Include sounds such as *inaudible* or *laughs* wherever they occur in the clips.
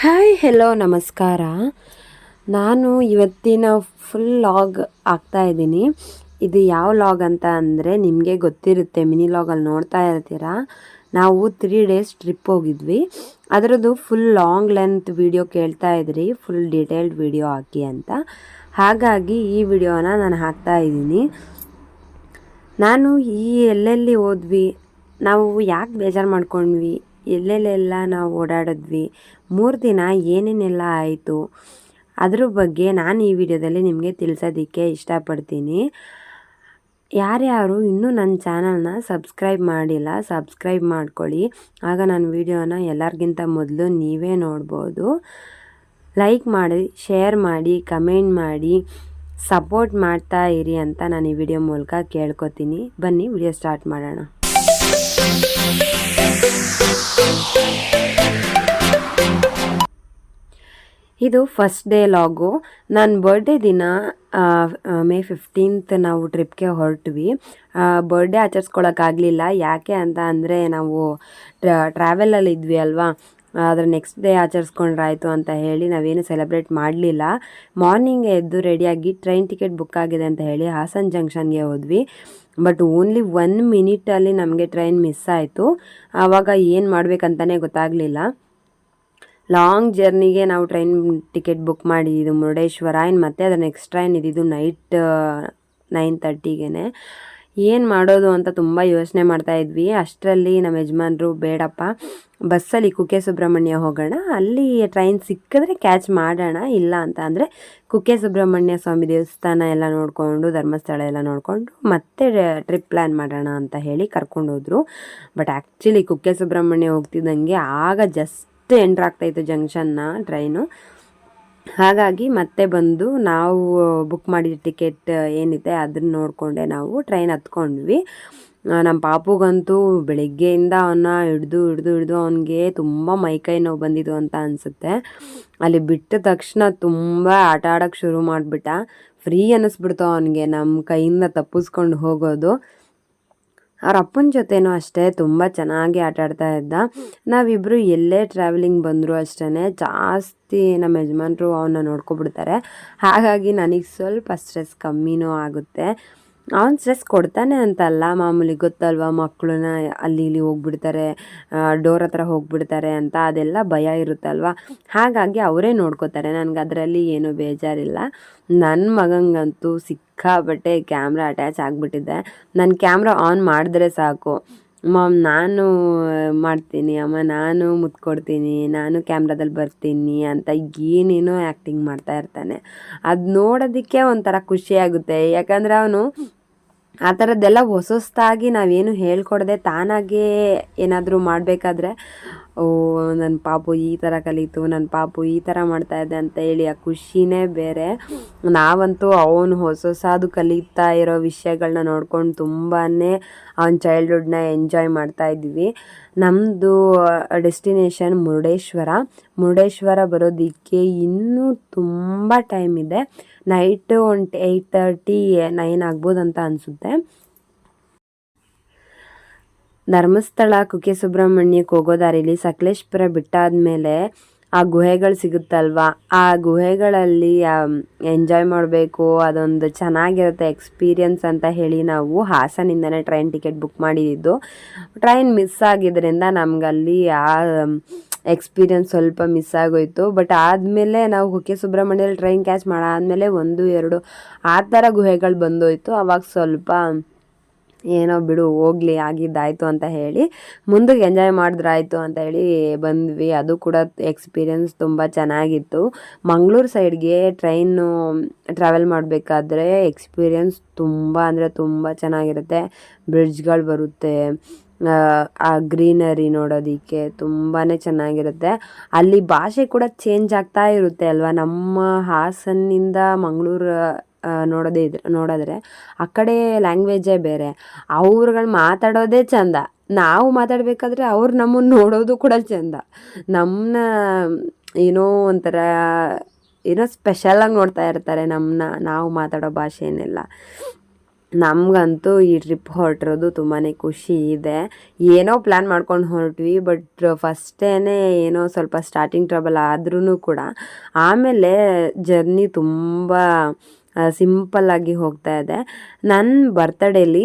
Hi hello ನಮಸ್ಕಾರ. ನಾನು ಇವತ್ತಿನ ಫುಲ್ ಲಾಗ್ ಆಗ್ತಾ ಇದ್ದೀನಿ. ಇದು ಯಾವ ಲಾಗ್ ಅಂತ ಅಂದರೆ ನಿಮಗೆ ಗೊತ್ತಿರುತ್ತೆ ಮಿನಿ ಲಾಗಲ್ಲಿ ನೋಡ್ತಾ ಇರ್ತೀರಾ? ನಾವು ತ್ರೀ ಡೇಸ್ ಟ್ರಿಪ್ ಹೋಗಿದ್ವಿ. ಅದರದ್ದು ಫುಲ್ ಲಾಂಗ್ ಲೆಂತ್ ವಿಡಿಯೋ ಕೇಳ್ತಾ ಇದ್ರಿ ಫುಲ್ ಡೀಟೇಲ್ಡ್ ವಿಡಿಯೋ ಹಾಕಿ ಅಂತ. ಹಾಗಾಗಿ ಈ ವಿಡಿಯೋನ ನಾನು ಹಾಕ್ತಾ ಇದ್ದೀನಿ. ನಾನು ಈ ಎಲ್ಲೆಲ್ಲಿ ಹೋದ್ವಿ, ನಾವು ಯಾಕೆ ಬೇಜಾರು ಮಾಡ್ಕೊಂಡ್ವಿ? ಎಲ್ಲೆಲ್ಲೆಲ್ಲ ನಾವು ಓಡಾಡಿದ್ವಿ. ಮೂರು ದಿನ ಏನೇನೆಲ್ಲ ಆಯಿತು, ಅದ್ರ ಬಗ್ಗೆ ನಾನು ಈ ವಿಡಿಯೋದಲ್ಲಿ ನಿಮಗೆ ತಿಳಿಸೋದಕ್ಕೆ ಇಷ್ಟಪಡ್ತೀನಿ. ಯಾರ್ಯಾರು ಇನ್ನೂ ನನ್ನ ಚಾನಲ್ನ ಸಬ್ಸ್ಕ್ರೈಬ್ ಮಾಡಿಲ್ಲ, ಸಬ್ಸ್ಕ್ರೈಬ್ ಮಾಡ್ಕೊಳ್ಳಿ. ಆಗ ನನ್ನ ವಿಡಿಯೋನ ಎಲ್ಲರಿಗಿಂತ ಮೊದಲು ನೀವೇ ನೋಡ್ಬೋದು. ಲೈಕ್ ಮಾಡಿ, ಶೇರ್ ಮಾಡಿ, ಕಮೆಂಟ್ ಮಾಡಿ, ಸಪೋರ್ಟ್ ಮಾಡ್ತಾ ಇರಿ ಅಂತ ನಾನು ಈ ವಿಡಿಯೋ ಮೂಲಕ ಕೇಳ್ಕೊತೀನಿ. ಬನ್ನಿ, ವಿಡಿಯೋ ಸ್ಟಾರ್ಟ್ ಮಾಡೋಣ. ಇದು ಫಸ್ಟ್ ಡೇ ಲಾಗು ನನ್ನ ಬರ್ಡೇ ದಿನ ಮೇ ಫಿಫ್ಟೀನ್ತ್ ನಾವು ಟ್ರಿಪ್ಗೆ ಹೊರಟ್ವಿ. ಬರ್ಡೇ ಆಚರಿಸ್ಕೊಳಕ್ಕಾಗಲಿಲ್ಲ ಯಾಕೆ ಅಂತ ಅಂದರೆ ನಾವು ಟ್ರಾವೆಲಲ್ಲಿ ಇದ್ವಿ ಅಲ್ವಾ? ಆದರೆ ನೆಕ್ಸ್ಟ್ ಡೇ ಆಚರಿಸ್ಕೊಂಡ್ರಾಯ್ತು ಅಂತ ಹೇಳಿ ನಾವೇನು ಸೆಲೆಬ್ರೇಟ್ ಮಾಡಲಿಲ್ಲ. ಮಾರ್ನಿಂಗ್ ಎದ್ದು ರೆಡಿಯಾಗಿ ಟ್ರೈನ್ ಟಿಕೆಟ್ ಬುಕ್ ಆಗಿದೆ ಅಂತ ಹೇಳಿ ಹಾಸನ್ ಜಂಕ್ಷನ್ಗೆ ಹೋದ್ವಿ. ಬಟ್ ಓನ್ಲಿ ಒನ್ ಮಿನಿಟಲ್ಲಿ ನಮಗೆ ಟ್ರೈನ್ ಮಿಸ್ ಆಯಿತು. ಆವಾಗ ಏನು ಮಾಡಬೇಕಂತಲೇ ಗೊತ್ತಾಗಲಿಲ್ಲ. ಲಾಂಗ್ ಜರ್ನಿಗೆ ನಾವು ಟ್ರೈನ್ ಟಿಕೆಟ್ ಬುಕ್ ಮಾಡಿದ್ದು ಮುರುಡೇಶ್ವರ ಇನ್ನು ಮತ್ತೆ ಅದರ ನೆಕ್ಸ್ಟ್ ಟ್ರೈನ್ ಇದ್ದಿದ್ದು ನೈಟ್ ನೈನ್ ತರ್ಟಿಗೆ ಏನು ಮಾಡೋದು ಅಂತ ತುಂಬ ಯೋಚನೆ ಮಾಡ್ತಾ ಇದ್ವಿ. ಅಷ್ಟರಲ್ಲಿ ನಮ್ಮ ಯಜಮಾನರು, ಬೇಡಪ್ಪ, ಬಸ್ಸಲ್ಲಿ ಕುಕ್ಕೆ ಸುಬ್ರಹ್ಮಣ್ಯ ಹೋಗೋಣ. ಅಲ್ಲಿ ಟ್ರೈನ್ ಸಿಕ್ಕಿದ್ರೆ ಕ್ಯಾಚ್ ಮಾಡೋಣ, ಇಲ್ಲ ಅಂತ ಅಂದರೆ ಕುಕ್ಕೆ ಸುಬ್ರಹ್ಮಣ್ಯ ಸ್ವಾಮಿ ದೇವಸ್ಥಾನ ಎಲ್ಲ ನೋಡಿಕೊಂಡು, ಧರ್ಮಸ್ಥಳ ಎಲ್ಲ ನೋಡಿಕೊಂಡು, ಮತ್ತೆ ಟ್ರಿಪ್ ಪ್ಲ್ಯಾನ್ ಮಾಡೋಣ ಅಂತ ಹೇಳಿ ಕರ್ಕೊಂಡೋದ್ರು ಬಟ್ ಆ್ಯಕ್ಚುಲಿ ಕುಕ್ಕೆ ಸುಬ್ರಹ್ಮಣ್ಯ ಹೋಗ್ತಿದ್ದಂಗೆ ಆಗ ಜಸ್ಟ್ ಎಂಟ್ರ್ ಆಗ್ತಾಯಿತ್ತು ಜಂಕ್ಷನ್ನ ಟ್ರೈನು ಹಾಗಾಗಿ ಮತ್ತೆ ಬಂದು ನಾವು ಬುಕ್ ಮಾಡಿದ ಟಿಕೆಟ್ ಏನಿದೆ ಅದನ್ನ ನೋಡಿಕೊಂಡೆ ನಾವು. ಟ್ರೈನ್ ಹತ್ಕೊಂಡ್ವಿ. ನಮ್ಮ ಪಾಪುಗಂತೂ ಬೆಳಗ್ಗೆಯಿಂದ ಅವನ್ನ ಹಿಡ್ದು ಹಿಡ್ದು ಹಿಡ್ದು ಅವನಿಗೆ ತುಂಬ ಮೈಕೈ ನೋವು ಬಂದಿದ್ದು ಅಂತ ಅನಿಸುತ್ತೆ. ಅಲ್ಲಿ ಬಿಟ್ಟ ತಕ್ಷಣ ತುಂಬ ಆಟ ಆಡೋಕ್ಕೆ ಶುರು ಮಾಡಿಬಿಟ್ಟ. ಫ್ರೀ ಅನ್ನಿಸ್ಬಿಡ್ತು ಅವನಿಗೆ. ನಮ್ಮ ಕೈಯಿಂದ ತಪ್ಪಿಸ್ಕೊಂಡು ಹೋಗೋದು. ಅವ್ರ ಅಪ್ಪನ ಜೊತೆನೂ ಅಷ್ಟೇ ತುಂಬ ಚೆನ್ನಾಗಿ ಆಟ ಆಡ್ತಾ ಇದ್ದ. ನಾವಿಬ್ಬರು ಎಲ್ಲೇ ಟ್ರಾವೆಲಿಂಗ್ ಬಂದರೂ ಅಷ್ಟೇ ಜಾಸ್ತಿ ನಮ್ಮ ಯಜಮಾನ್ರು ಅವನ್ನ ನೋಡ್ಕೊಬಿಡ್ತಾರೆ. ಹಾಗಾಗಿ ನನಗೆ ಸ್ವಲ್ಪ ಸ್ಟ್ರೆಸ್ ಕಮ್ಮಿನೂ ಆಗುತ್ತೆ. ಅವ್ನು ಸ್ಟ್ರೆಸ್ ಕೊಡ್ತಾನೆ ಅಂತಲ್ಲ, ಮಾಮೂಲಿ ಗೊತ್ತಲ್ವ? ಮಕ್ಕಳನ್ನ ಅಲ್ಲಿ ಇಲ್ಲಿ ಹೋಗ್ಬಿಡ್ತಾರೆ ಡೋರ್ ಹತ್ರ ಹೋಗ್ಬಿಡ್ತಾರೆ ಅಂತ ಅದೆಲ್ಲ ಭಯ ಇರುತ್ತಲ್ವ? ಹಾಗಾಗಿ ಅವರೇ ನೋಡ್ಕೋತಾರೆ, ನನಗೆ ಅದರಲ್ಲಿ ಏನೂ ಬೇಜಾರಿಲ್ಲ. ನನ್ನ ಮಗಂಗಂತೂ ಸಿಕ್ಕಾಬಟ್ಟೆ ಕ್ಯಾಮ್ರಾ ಅಟ್ಯಾಚ್ ಆಗಿಬಿಟ್ಟಿದ್ದೆ ನನ್ನ ಕ್ಯಾಮ್ರಾ ಆನ್ ಮಾಡಿದ್ರೆ ಸಾಕು. ಮಾಮ್, ನಾನು ಮಾಡ್ತೀನಿ. ಅಮ್ಮ, ನಾನು ಮುತ್ಕೊಡ್ತೀನಿ. ನಾನು ಕ್ಯಾಮ್ರಾದಲ್ಲಿ ಬರ್ತೀನಿ ಅಂತ ಏನೇನೋ ಆ್ಯಕ್ಟಿಂಗ್ ಮಾಡ್ತಾ ಇರ್ತಾನೆ. ಅದು ನೋಡೋದಕ್ಕೆ ಒಂಥರ ಖುಷಿಯಾಗುತ್ತೆ ಯಾಕಂದರೆ ಅವನು ಆ ಥರದ್ದೆಲ್ಲ ಹೊಸ ಹೊಸದಾಗಿ ನಾವೇನು ಹೇಳ್ಕೊಡದೆ ತಾನಾಗೇ ಏನಾದರೂ ಮಾಡಬೇಕಾದ್ರೆ ಓ ನನ್ನ ಪಾಪು ಈ ಥರ ಕಲಿತು ನನ್ನ ಪಾಪು ಈ ಥರ ಮಾಡ್ತಾ ಇದೆ ಅಂತ ಹೇಳಿ ಆ ಖುಷಿನೇ ಬೇರೆ. ನಾವಂತೂ ಅವನು ಹೊಸ ಹೊಸದು ಕಲಿತಾ ಇರೋ ವಿಷಯಗಳನ್ನ ನೋಡ್ಕೊಂಡು ತುಂಬಾ ಅವನ ಚೈಲ್ಡ್ಹುಡ್ನ ಎಂಜಾಯ್ ಮಾಡ್ತಾ ಇದ್ವಿ. ನಮ್ಮದು ಡೆಸ್ಟಿನೇಷನ್ ಮುರುಡೇಶ್ವರ. ಮುರುಡೇಶ್ವರ ಬರೋದಕ್ಕೆ ಇನ್ನೂ ತುಂಬ ಟೈಮ್ ಇದೆ. ನೈಟು ಒಂದು ಏಯ್ಟ್ ತರ್ಟಿ ನೈನ್ ಆಗ್ಬೋದಂತ ಅನಿಸುತ್ತೆ. ಧರ್ಮಸ್ಥಳ ಕುಕ್ಕೆ ಸುಬ್ರಹ್ಮಣ್ಯಕ್ಕೆ ಹೋಗೋ ದಾರಿಲಿ ಸಕಲೇಶ್ಪುರ ಬಿಟ್ಟಾದ್ಮೇಲೆ ಆ ಗುಹೆಗಳು ಸಿಗುತ್ತಲ್ವ? ಆ ಗುಹೆಗಳಲ್ಲಿ ಎಂಜಾಯ್ ಮಾಡಬೇಕು, ಅದೊಂದು ಚೆನ್ನಾಗಿರುತ್ತೆ ಎಕ್ಸ್ಪೀರಿಯನ್ಸ್ ಅಂತ ಹೇಳಿ ನಾವು ಹಾಸನಿಂದನೇ ಟ್ರೈನ್ ಟಿಕೆಟ್ ಬುಕ್ ಮಾಡಿದ್ದು. ಟ್ರೈನ್ ಮಿಸ್ ಆಗಿದ್ದರಿಂದ ನಮಗಲ್ಲಿ ಆ ಎಕ್ಸ್ಪೀರಿಯನ್ಸ್ ಸ್ವಲ್ಪ ಮಿಸ್ ಆಗೋಯ್ತು. ಬಟ್ ಆದಮೇಲೆ ನಾವು ಕುಕ್ಕೆ ಸುಬ್ರಹ್ಮಣ್ಯದಲ್ಲಿ ಟ್ರೈನ್ ಕ್ಯಾಚ್ ಮಾಡಾದಮೇಲೆ ಒಂದು, ಎರಡು, ಆ ಥರ ಗುಹೆಗಳು ಬಂದೋಯ್ತು. ಅವಾಗ ಸ್ವಲ್ಪ ಏನೋ ಬಿಡು, ಹೋಗ್ಲಿ, ಆಗಿದ್ದಾಯಿತು ಅಂತ ಹೇಳಿ, ಮುಂದಕ್ಕೆ ಎಂಜಾಯ್ ಮಾಡಿದ್ರಾಯ್ತು ಅಂತ ಹೇಳಿ ಬಂದ್ವಿ. ಅದು ಕೂಡ ಎಕ್ಸ್ಪೀರಿಯನ್ಸ್ ತುಂಬ ಚೆನ್ನಾಗಿತ್ತು. ಮಂಗಳೂರು ಸೈಡ್ಗೆ ಟ್ರೈನು ಟ್ರಾವೆಲ್ ಮಾಡಬೇಕಾದ್ರೆ ಎಕ್ಸ್ಪೀರಿಯನ್ಸ್ ತುಂಬ ಅಂದರೆ ತುಂಬ ಚೆನ್ನಾಗಿರುತ್ತೆ. ಬ್ರಿಡ್ಜ್ಗಳು ಬರುತ್ತೆ, ಆ ಗ್ರೀನರಿ ನೋಡೋದಕ್ಕೆ ತುಂಬಾ ಚೆನ್ನಾಗಿರುತ್ತೆ. ಅಲ್ಲಿ ಭಾಷೆ ಕೂಡ ಚೇಂಜ್ ಆಗ್ತಾ ಇರುತ್ತೆ ಅಲ್ವಾ? ನಮ್ಮ ಹಾಸನ್ನಿಂದ ಮಂಗಳೂರು ನೋಡೋದೇ ಇದ್ರೆ, ನೋಡಿದ್ರೆ ಆ ಕಡೆ ಲ್ಯಾಂಗ್ವೇಜೇ ಬೇರೆ. ಅವ್ರುಗಳು ಮಾತಾಡೋದೇ ಚಂದ. ನಾವು ಮಾತಾಡಬೇಕಾದ್ರೆ ಅವ್ರು ನಮ್ಮನ್ನು ನೋಡೋದು ಕೂಡ ಚಂದ. ನಮ್ಮನ್ನ ಏನೋ ಒಂಥರ, ಏನೋ ಸ್ಪೆಷಲಾಗಿ ನೋಡ್ತಾ ಇರ್ತಾರೆ ನಮ್ಮನ್ನ ನಾವು ಮಾತಾಡೋ ಭಾಷೆನೆಲ್ಲ. ನಮಗಂತೂ ಈ ಟ್ರಿಪ್ ಹೊರಟಿರೋದು ತುಂಬಾ ಖುಷಿ ಇದೆ. ಏನೋ ಪ್ಲ್ಯಾನ್ ಮಾಡ್ಕೊಂಡು ಹೊರಟ್ವಿ ಬಟ್ ಫಸ್ಟೇ ಏನೋ ಸ್ವಲ್ಪ ಸ್ಟಾರ್ಟಿಂಗ್ ಟ್ರಬಲ್ ಆದ್ರೂ ಕೂಡ. ಆಮೇಲೆ ಜರ್ನಿ ತುಂಬ ಸಿಂಪಲ್ಲಾಗಿ ಹೋಗ್ತಾ ಇದೆ. ನನ್ನ ಬರ್ತಡೇಲಿ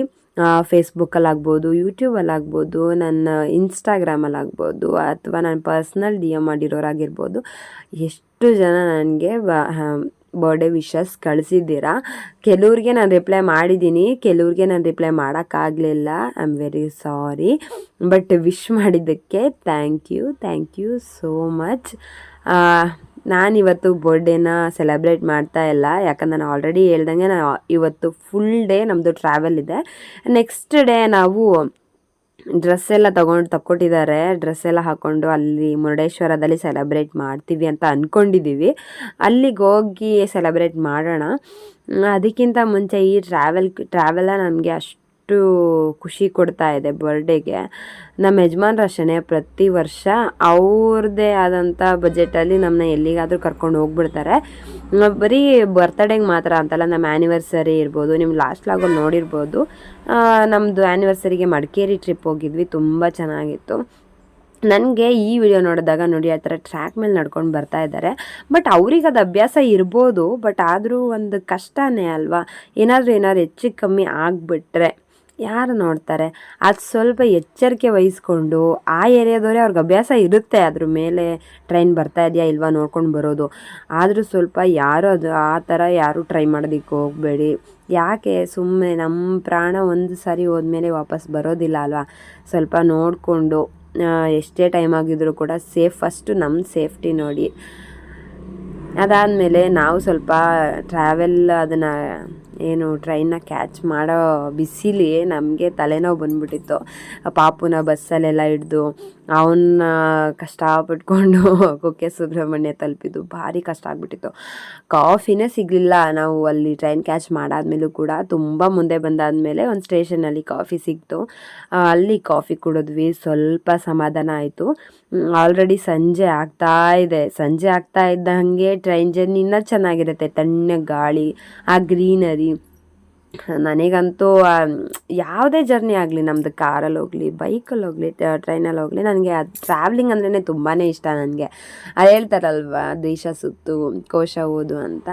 ಯೂಟ್ಯೂಬಲ್ಲಿ ಆಗ್ಬೋದು ನನ್ನ ಇನ್ಸ್ಟಾಗ್ರಾಮಲ್ಲಿ ಆಗ್ಬೋದು ಅಥವಾ ನಾನು ಪರ್ಸ್ನಲ್ ಡಿ ಎಂ ಮಾಡಿರೋರಾಗಿರ್ಬೋದು, ಎಷ್ಟು ಜನ ನನಗೆ ಬರ್ಡೇ ವಿಶಸ್ ಕಳಿಸಿದ್ದೀರಾ? ಕೆಲವ್ರಿಗೆ ನಾನು ರಿಪ್ಲೈ ಮಾಡಿದ್ದೀನಿ, ಕೆಲವ್ರಿಗೆ ನಾನು ರಿಪ್ಲೈ ಮಾಡೋಕ್ಕಾಗಲಿಲ್ಲ. I am very sorry but wish ಮಾಡಿದ್ದಕ್ಕೆ thank you thank you so much ನಾನಿವತ್ತು ಬರ್ಡೇನ ಸೆಲೆಬ್ರೇಟ್ ಮಾಡ್ತಾ ಇಲ್ಲ. ಯಾಕಂದ್ರೆ ನಾನು ಆಲ್ರೆಡಿ ಹೇಳ್ದಂಗೆ ನಾನು ಇವತ್ತು ಫುಲ್ ಡೇ ನಮ್ಮದು ಟ್ರಾವೆಲ್ ಇದೆ. ನೆಕ್ಸ್ಟ್ ಡೇ ನಾವು ಡ್ರೆಸ್ ಎಲ್ಲ ತೊಗೊಂಡು ತಕ್ಕೊಟ್ಟಿದ್ದಾರೆ. ಡ್ರೆಸ್ ಎಲ್ಲ ಹಾಕ್ಕೊಂಡು ಅಲ್ಲಿ ಮುರುಡೇಶ್ವರದಲ್ಲಿ ಸೆಲೆಬ್ರೇಟ್ ಮಾಡ್ತೀವಿ ಅಂತ ಅಂದ್ಕೊಂಡಿದ್ದೀವಿ ಅಲ್ಲಿಗೆ ಹೋಗಿ ಸೆಲೆಬ್ರೇಟ್ ಮಾಡೋಣ. ಅದಕ್ಕಿಂತ ಮುಂಚೆ ಈ ಟ್ರಾವೆಲ್ ಟ್ರಾವೆಲ್ಲ ನಮಗೆ ಅಷ್ಟು ಅಷ್ಟು ಖುಷಿ ಕೊಡ್ತಾ ಇದೆ ಬರ್ಡೇಗೆ ನಮ್ಮ ಯಜಮಾನ್ರು ಅಷ್ಟೇ ಪ್ರತಿ ವರ್ಷ ಅವ್ರದ್ದೇ ಆದಂಥ ಬಜೆಟಲ್ಲಿ ನಮ್ಮನ್ನ ಎಲ್ಲಿಗಾದರೂ ಕರ್ಕೊಂಡು ಹೋಗ್ಬಿಡ್ತಾರೆ. ಬರೀ ಬರ್ತಡೇಗೆ ಮಾತ್ರ ಅಂತಲ್ಲ ನಮ್ಮ ಆ್ಯನಿವರ್ಸರಿ ಇರ್ಬೋದು ನಿಮ್ಮ ಲಾಸ್ಟ್ ಲಾಗಲ್ಲಿ ನೋಡಿರ್ಬೋದು. ನಮ್ಮದು ಆ್ಯನಿವರ್ಸರಿಗೆ ಮಡಿಕೇರಿ ಟ್ರಿಪ್ ಹೋಗಿದ್ವಿ, ತುಂಬ ಚೆನ್ನಾಗಿತ್ತು. ನನಗೆ ಈ ವಿಡಿಯೋ ನೋಡಿದಾಗ ನೋಡಿ, ಆ ಥರ ಟ್ರ್ಯಾಕ್ ಮೇಲೆ ನಡ್ಕೊಂಡು ಬರ್ತಾ ಇದ್ದಾರೆ. ಬಟ್ ಅವ್ರಿಗೆ ಅದು ಅಭ್ಯಾಸ ಇರ್ಬೋದು ಬಟ್ ಆದರೂ ಒಂದು ಕಷ್ಟನೇ ಅಲ್ವಾ? ಏನಾದರೂ ಏನಾದ್ರು ಹೆಚ್ಚು ಕಮ್ಮಿ ಆಗಿಬಿಟ್ರೆ. ಯಾರು ನೋಡ್ತಾರೆ? ಅದು ಸ್ವಲ್ಪ ಎಚ್ಚರಿಕೆ ವಹಿಸ್ಕೊಂಡು ಆ ಏರಿಯಾದವರೇ ಅವ್ರಿಗೆ ಅಭ್ಯಾಸ ಇರುತ್ತೆ. ಅದ್ರ ಮೇಲೆ ಟ್ರೈನ್ ಬರ್ತಾ ಇದೆಯಾ ಇಲ್ವಾ ನೋಡ್ಕೊಂಡು ಬರೋದು. ಆದರೂ ಸ್ವಲ್ಪ ಯಾರು ಅದು ಆ ಥರ ಯಾರೂ ಟ್ರೈ ಮಾಡೋದಕ್ಕೆ ಹೋಗಬೇಡಿ. ಯಾಕೆ ಸುಮ್ಮನೆ ನಮ್ಮ ಪ್ರಾಣ ಒಂದು ಸಾರಿ ಹೋದ್ಮೇಲೆ ವಾಪಸ್ ಬರೋದಿಲ್ಲ ಅಲ್ವಾ? ಸ್ವಲ್ಪ ನೋಡಿಕೊಂಡು ಎಷ್ಟೇ ಟೈಮ್ ಆಗಿದ್ರು ಕೂಡ ಸೇಫ್ ಫಸ್ಟು ನಮ್ಮ ಸೇಫ್ಟಿ ನೋಡಿ. ಅದಾದಮೇಲೆ ನಾವು ಸ್ವಲ್ಪ ಟ್ರಾವೆಲ್ ಅದನ್ನು ಏನು ಟ್ರೈನ್ನ ಕ್ಯಾಚ್ ಮಾಡೋ ಬಿಸಿಲಿ ನಮಗೆ ತಲೆನೋವು ಬಂದ್ಬಿಟ್ಟಿತ್ತು. ಪಾಪುನ ಬಸ್ಸಲ್ಲೆಲ್ಲ ಹಿಡ್ದು ಅವನ್ನ ಕಷ್ಟಪಟ್ಕೊಂಡು *laughs* ಕುಕ್ಕೆ ಸುಬ್ರಹ್ಮಣ್ಯ ತಲುಪಿದ್ದು. ಭಾರಿ ಕಷ್ಟ ಆಗಿಬಿಟ್ಟಿತ್ತು. ಕಾಫಿನೇ ಸಿಗಲಿಲ್ಲ. ನಾವು ಅಲ್ಲಿ ಟ್ರೈನ್ ಕ್ಯಾಚ್ ಮಾಡಾದ್ಮೇಲೂ ಕೂಡ ತುಂಬ ಮುಂದೆ ಬಂದಾದಮೇಲೆ ಒಂದು ಸ್ಟೇಷನಲ್ಲಿ ಕಾಫಿ ಸಿಕ್ತು ಅಲ್ಲಿ ಕಾಫಿ ಕುಡಿದ್ವಿ. ಸ್ವಲ್ಪ ಸಮಾಧಾನ ಆಯಿತು. ಆಲ್ರೆಡಿ ಸಂಜೆ ಆಗ್ತಾ ಇದೆ. ಸಂಜೆ ಆಗ್ತಾ ಇದ್ದಂಗೆ ಟ್ರೈನ್ ಜರ್ನಿ ಇನ್ನೂ ಚೆನ್ನಾಗಿರುತ್ತೆ. ತಣ್ಣ ಗಾಳಿ ಆ ಗ್ರೀನರಿ ನನಗಂತೂ ಯಾವುದೇ ಜರ್ನಿ ಆಗಲಿ ನಮ್ಮದು ಕಾರಲ್ಲಿ ಹೋಗಲಿ ಬೈಕಲ್ಲಿ ಹೋಗಲಿ ಟ್ರೈನಲ್ಲಿ ಹೋಗಲಿ, ನನಗೆ ಅದು ಟ್ರಾವ್ಲಿಂಗ್ ಅಂದ್ರೇ ತುಂಬಾ ಇಷ್ಟ ನನಗೆ. ಅದು ಹೇಳ್ತಾರಲ್ವ ದೇಶ ಸುತ್ತು, ಕೋಶ ಓದು ಅಂತ.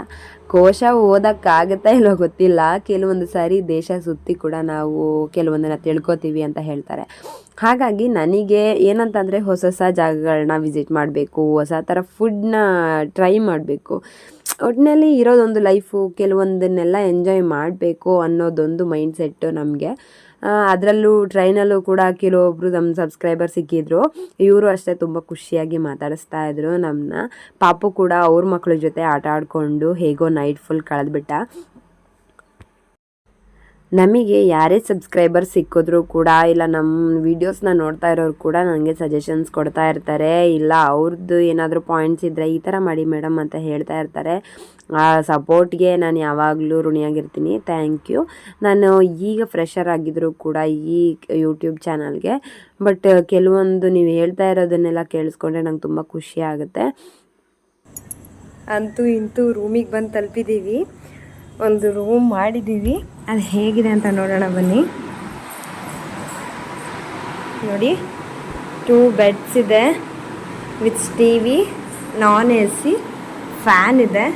ಕೋಶ ಓದೋಕ್ಕಾಗುತ್ತಾ ಇಲ್ಲೋ ಗೊತ್ತಿಲ್ಲ. ಕೆಲವೊಂದು ಸಾರಿ ದೇಶ ಸುತ್ತಿ ಕೂಡ ನಾವು ಕೆಲವೊಂದನ್ನು ತಿಳ್ಕೊತೀವಿ ಅಂತ ಹೇಳ್ತಾರೆ. ಹಾಗಾಗಿ ನನಗೆ ಏನಂತಂದರೆ ಹೊಸ ಹೊಸ ಜಾಗಗಳನ್ನ ವಿಸಿಟ್ ಮಾಡಬೇಕು, ಹೊಸ ಥರ ಫುಡ್ನ ಟ್ರೈ ಮಾಡಬೇಕು. ಒಟ್ಟಿನಲ್ಲಿ ಇರೋದೊಂದು ಲೈಫು, ಕೆಲವೊಂದನ್ನೆಲ್ಲ ಎಂಜಾಯ್ ಮಾಡಬೇಕು ಅನ್ನೋದೊಂದು ಮೈಂಡ್ ಸೆಟ್ಟು ನಮಗೆ ಅದರಲ್ಲೂ ಟ್ರೈನಲ್ಲೂ ಕೂಡ ಕೆಲವೊಬ್ಬರು ನಮ್ಮ ಸಬ್ಸ್ಕ್ರೈಬರ್ ಸಿಕ್ಕಿದ್ರು. ಇವರು ಅಷ್ಟೇ ತುಂಬ ಖುಷಿಯಾಗಿ ಮಾತಾಡಿಸ್ತಾ ಇದ್ರು ನಮ್ಮನ್ನ ಪಾಪು ಕೂಡ ಅವ್ರ ಮಕ್ಕಳ ಜೊತೆ ಆಟ ಆಡಿಕೊಂಡು ಹೇಗೋ ನೈಟ್ ಫುಲ್ ಕಳೆದ್ಬಿಟ್ಟ. ನಮಗೆ ಯಾರೇ ಸಬ್ಸ್ಕ್ರೈಬರ್ ಸಿಕ್ಕಿದ್ರು ಕೂಡ ಇಲ್ಲ ನಮ್ಮ ವೀಡಿಯೋಸ್ನ ನೋಡ್ತಾ ಇರೋರು ಕೂಡ ನನಗೆ ಸಜೆಷನ್ಸ್ ಕೊಡ್ತಾ ಇರ್ತಾರೆ. ಇಲ್ಲ ಅವ್ರದ್ದು ಏನಾದರೂ ಪಾಯಿಂಟ್ಸ್ ಇದ್ದರೆ ಈ ಥರ ಮಾಡಿ ಮೇಡಮ್ ಅಂತ ಹೇಳ್ತಾ ಇರ್ತಾರೆ. ಆ ಸಪೋರ್ಟ್ಗೆ ನಾನು ಯಾವಾಗಲೂ ಋಣಿಯಾಗಿರ್ತೀನಿ. ಥ್ಯಾಂಕ್ ಯು ನಾನು ಈಗ ಫ್ರೆಷರ್ ಆಗಿದ್ದರೂ ಕೂಡ ಈ ಯೂಟ್ಯೂಬ್ ಚಾನಲ್ಗೆ ಬಟ್ ಕೆಲವೊಂದು ನೀವು ಹೇಳ್ತಾ ಇರೋದನ್ನೆಲ್ಲ ಕೇಳಿಸ್ಕೊಂಡ್ರೆ ನಂಗೆ ತುಂಬ ಖುಷಿ ಆಗುತ್ತೆ. ಅಂತೂ ಇಂತೂ ರೂಮಿಗೆ ಬಂದು ತಲುಪಿದ್ದೀವಿ ಒಂದು ರೂಮ್ ಮಾಡಿದ್ದೀವಿ. ಅದು ಹೇಗಿದೆ ಅಂತ ನೋಡೋಣ ಬನ್ನಿ. ನೋಡಿ ಟೂ ಬೆಡ್ಸ್ ಇದೆ with T V non A C fan ಇದೆ.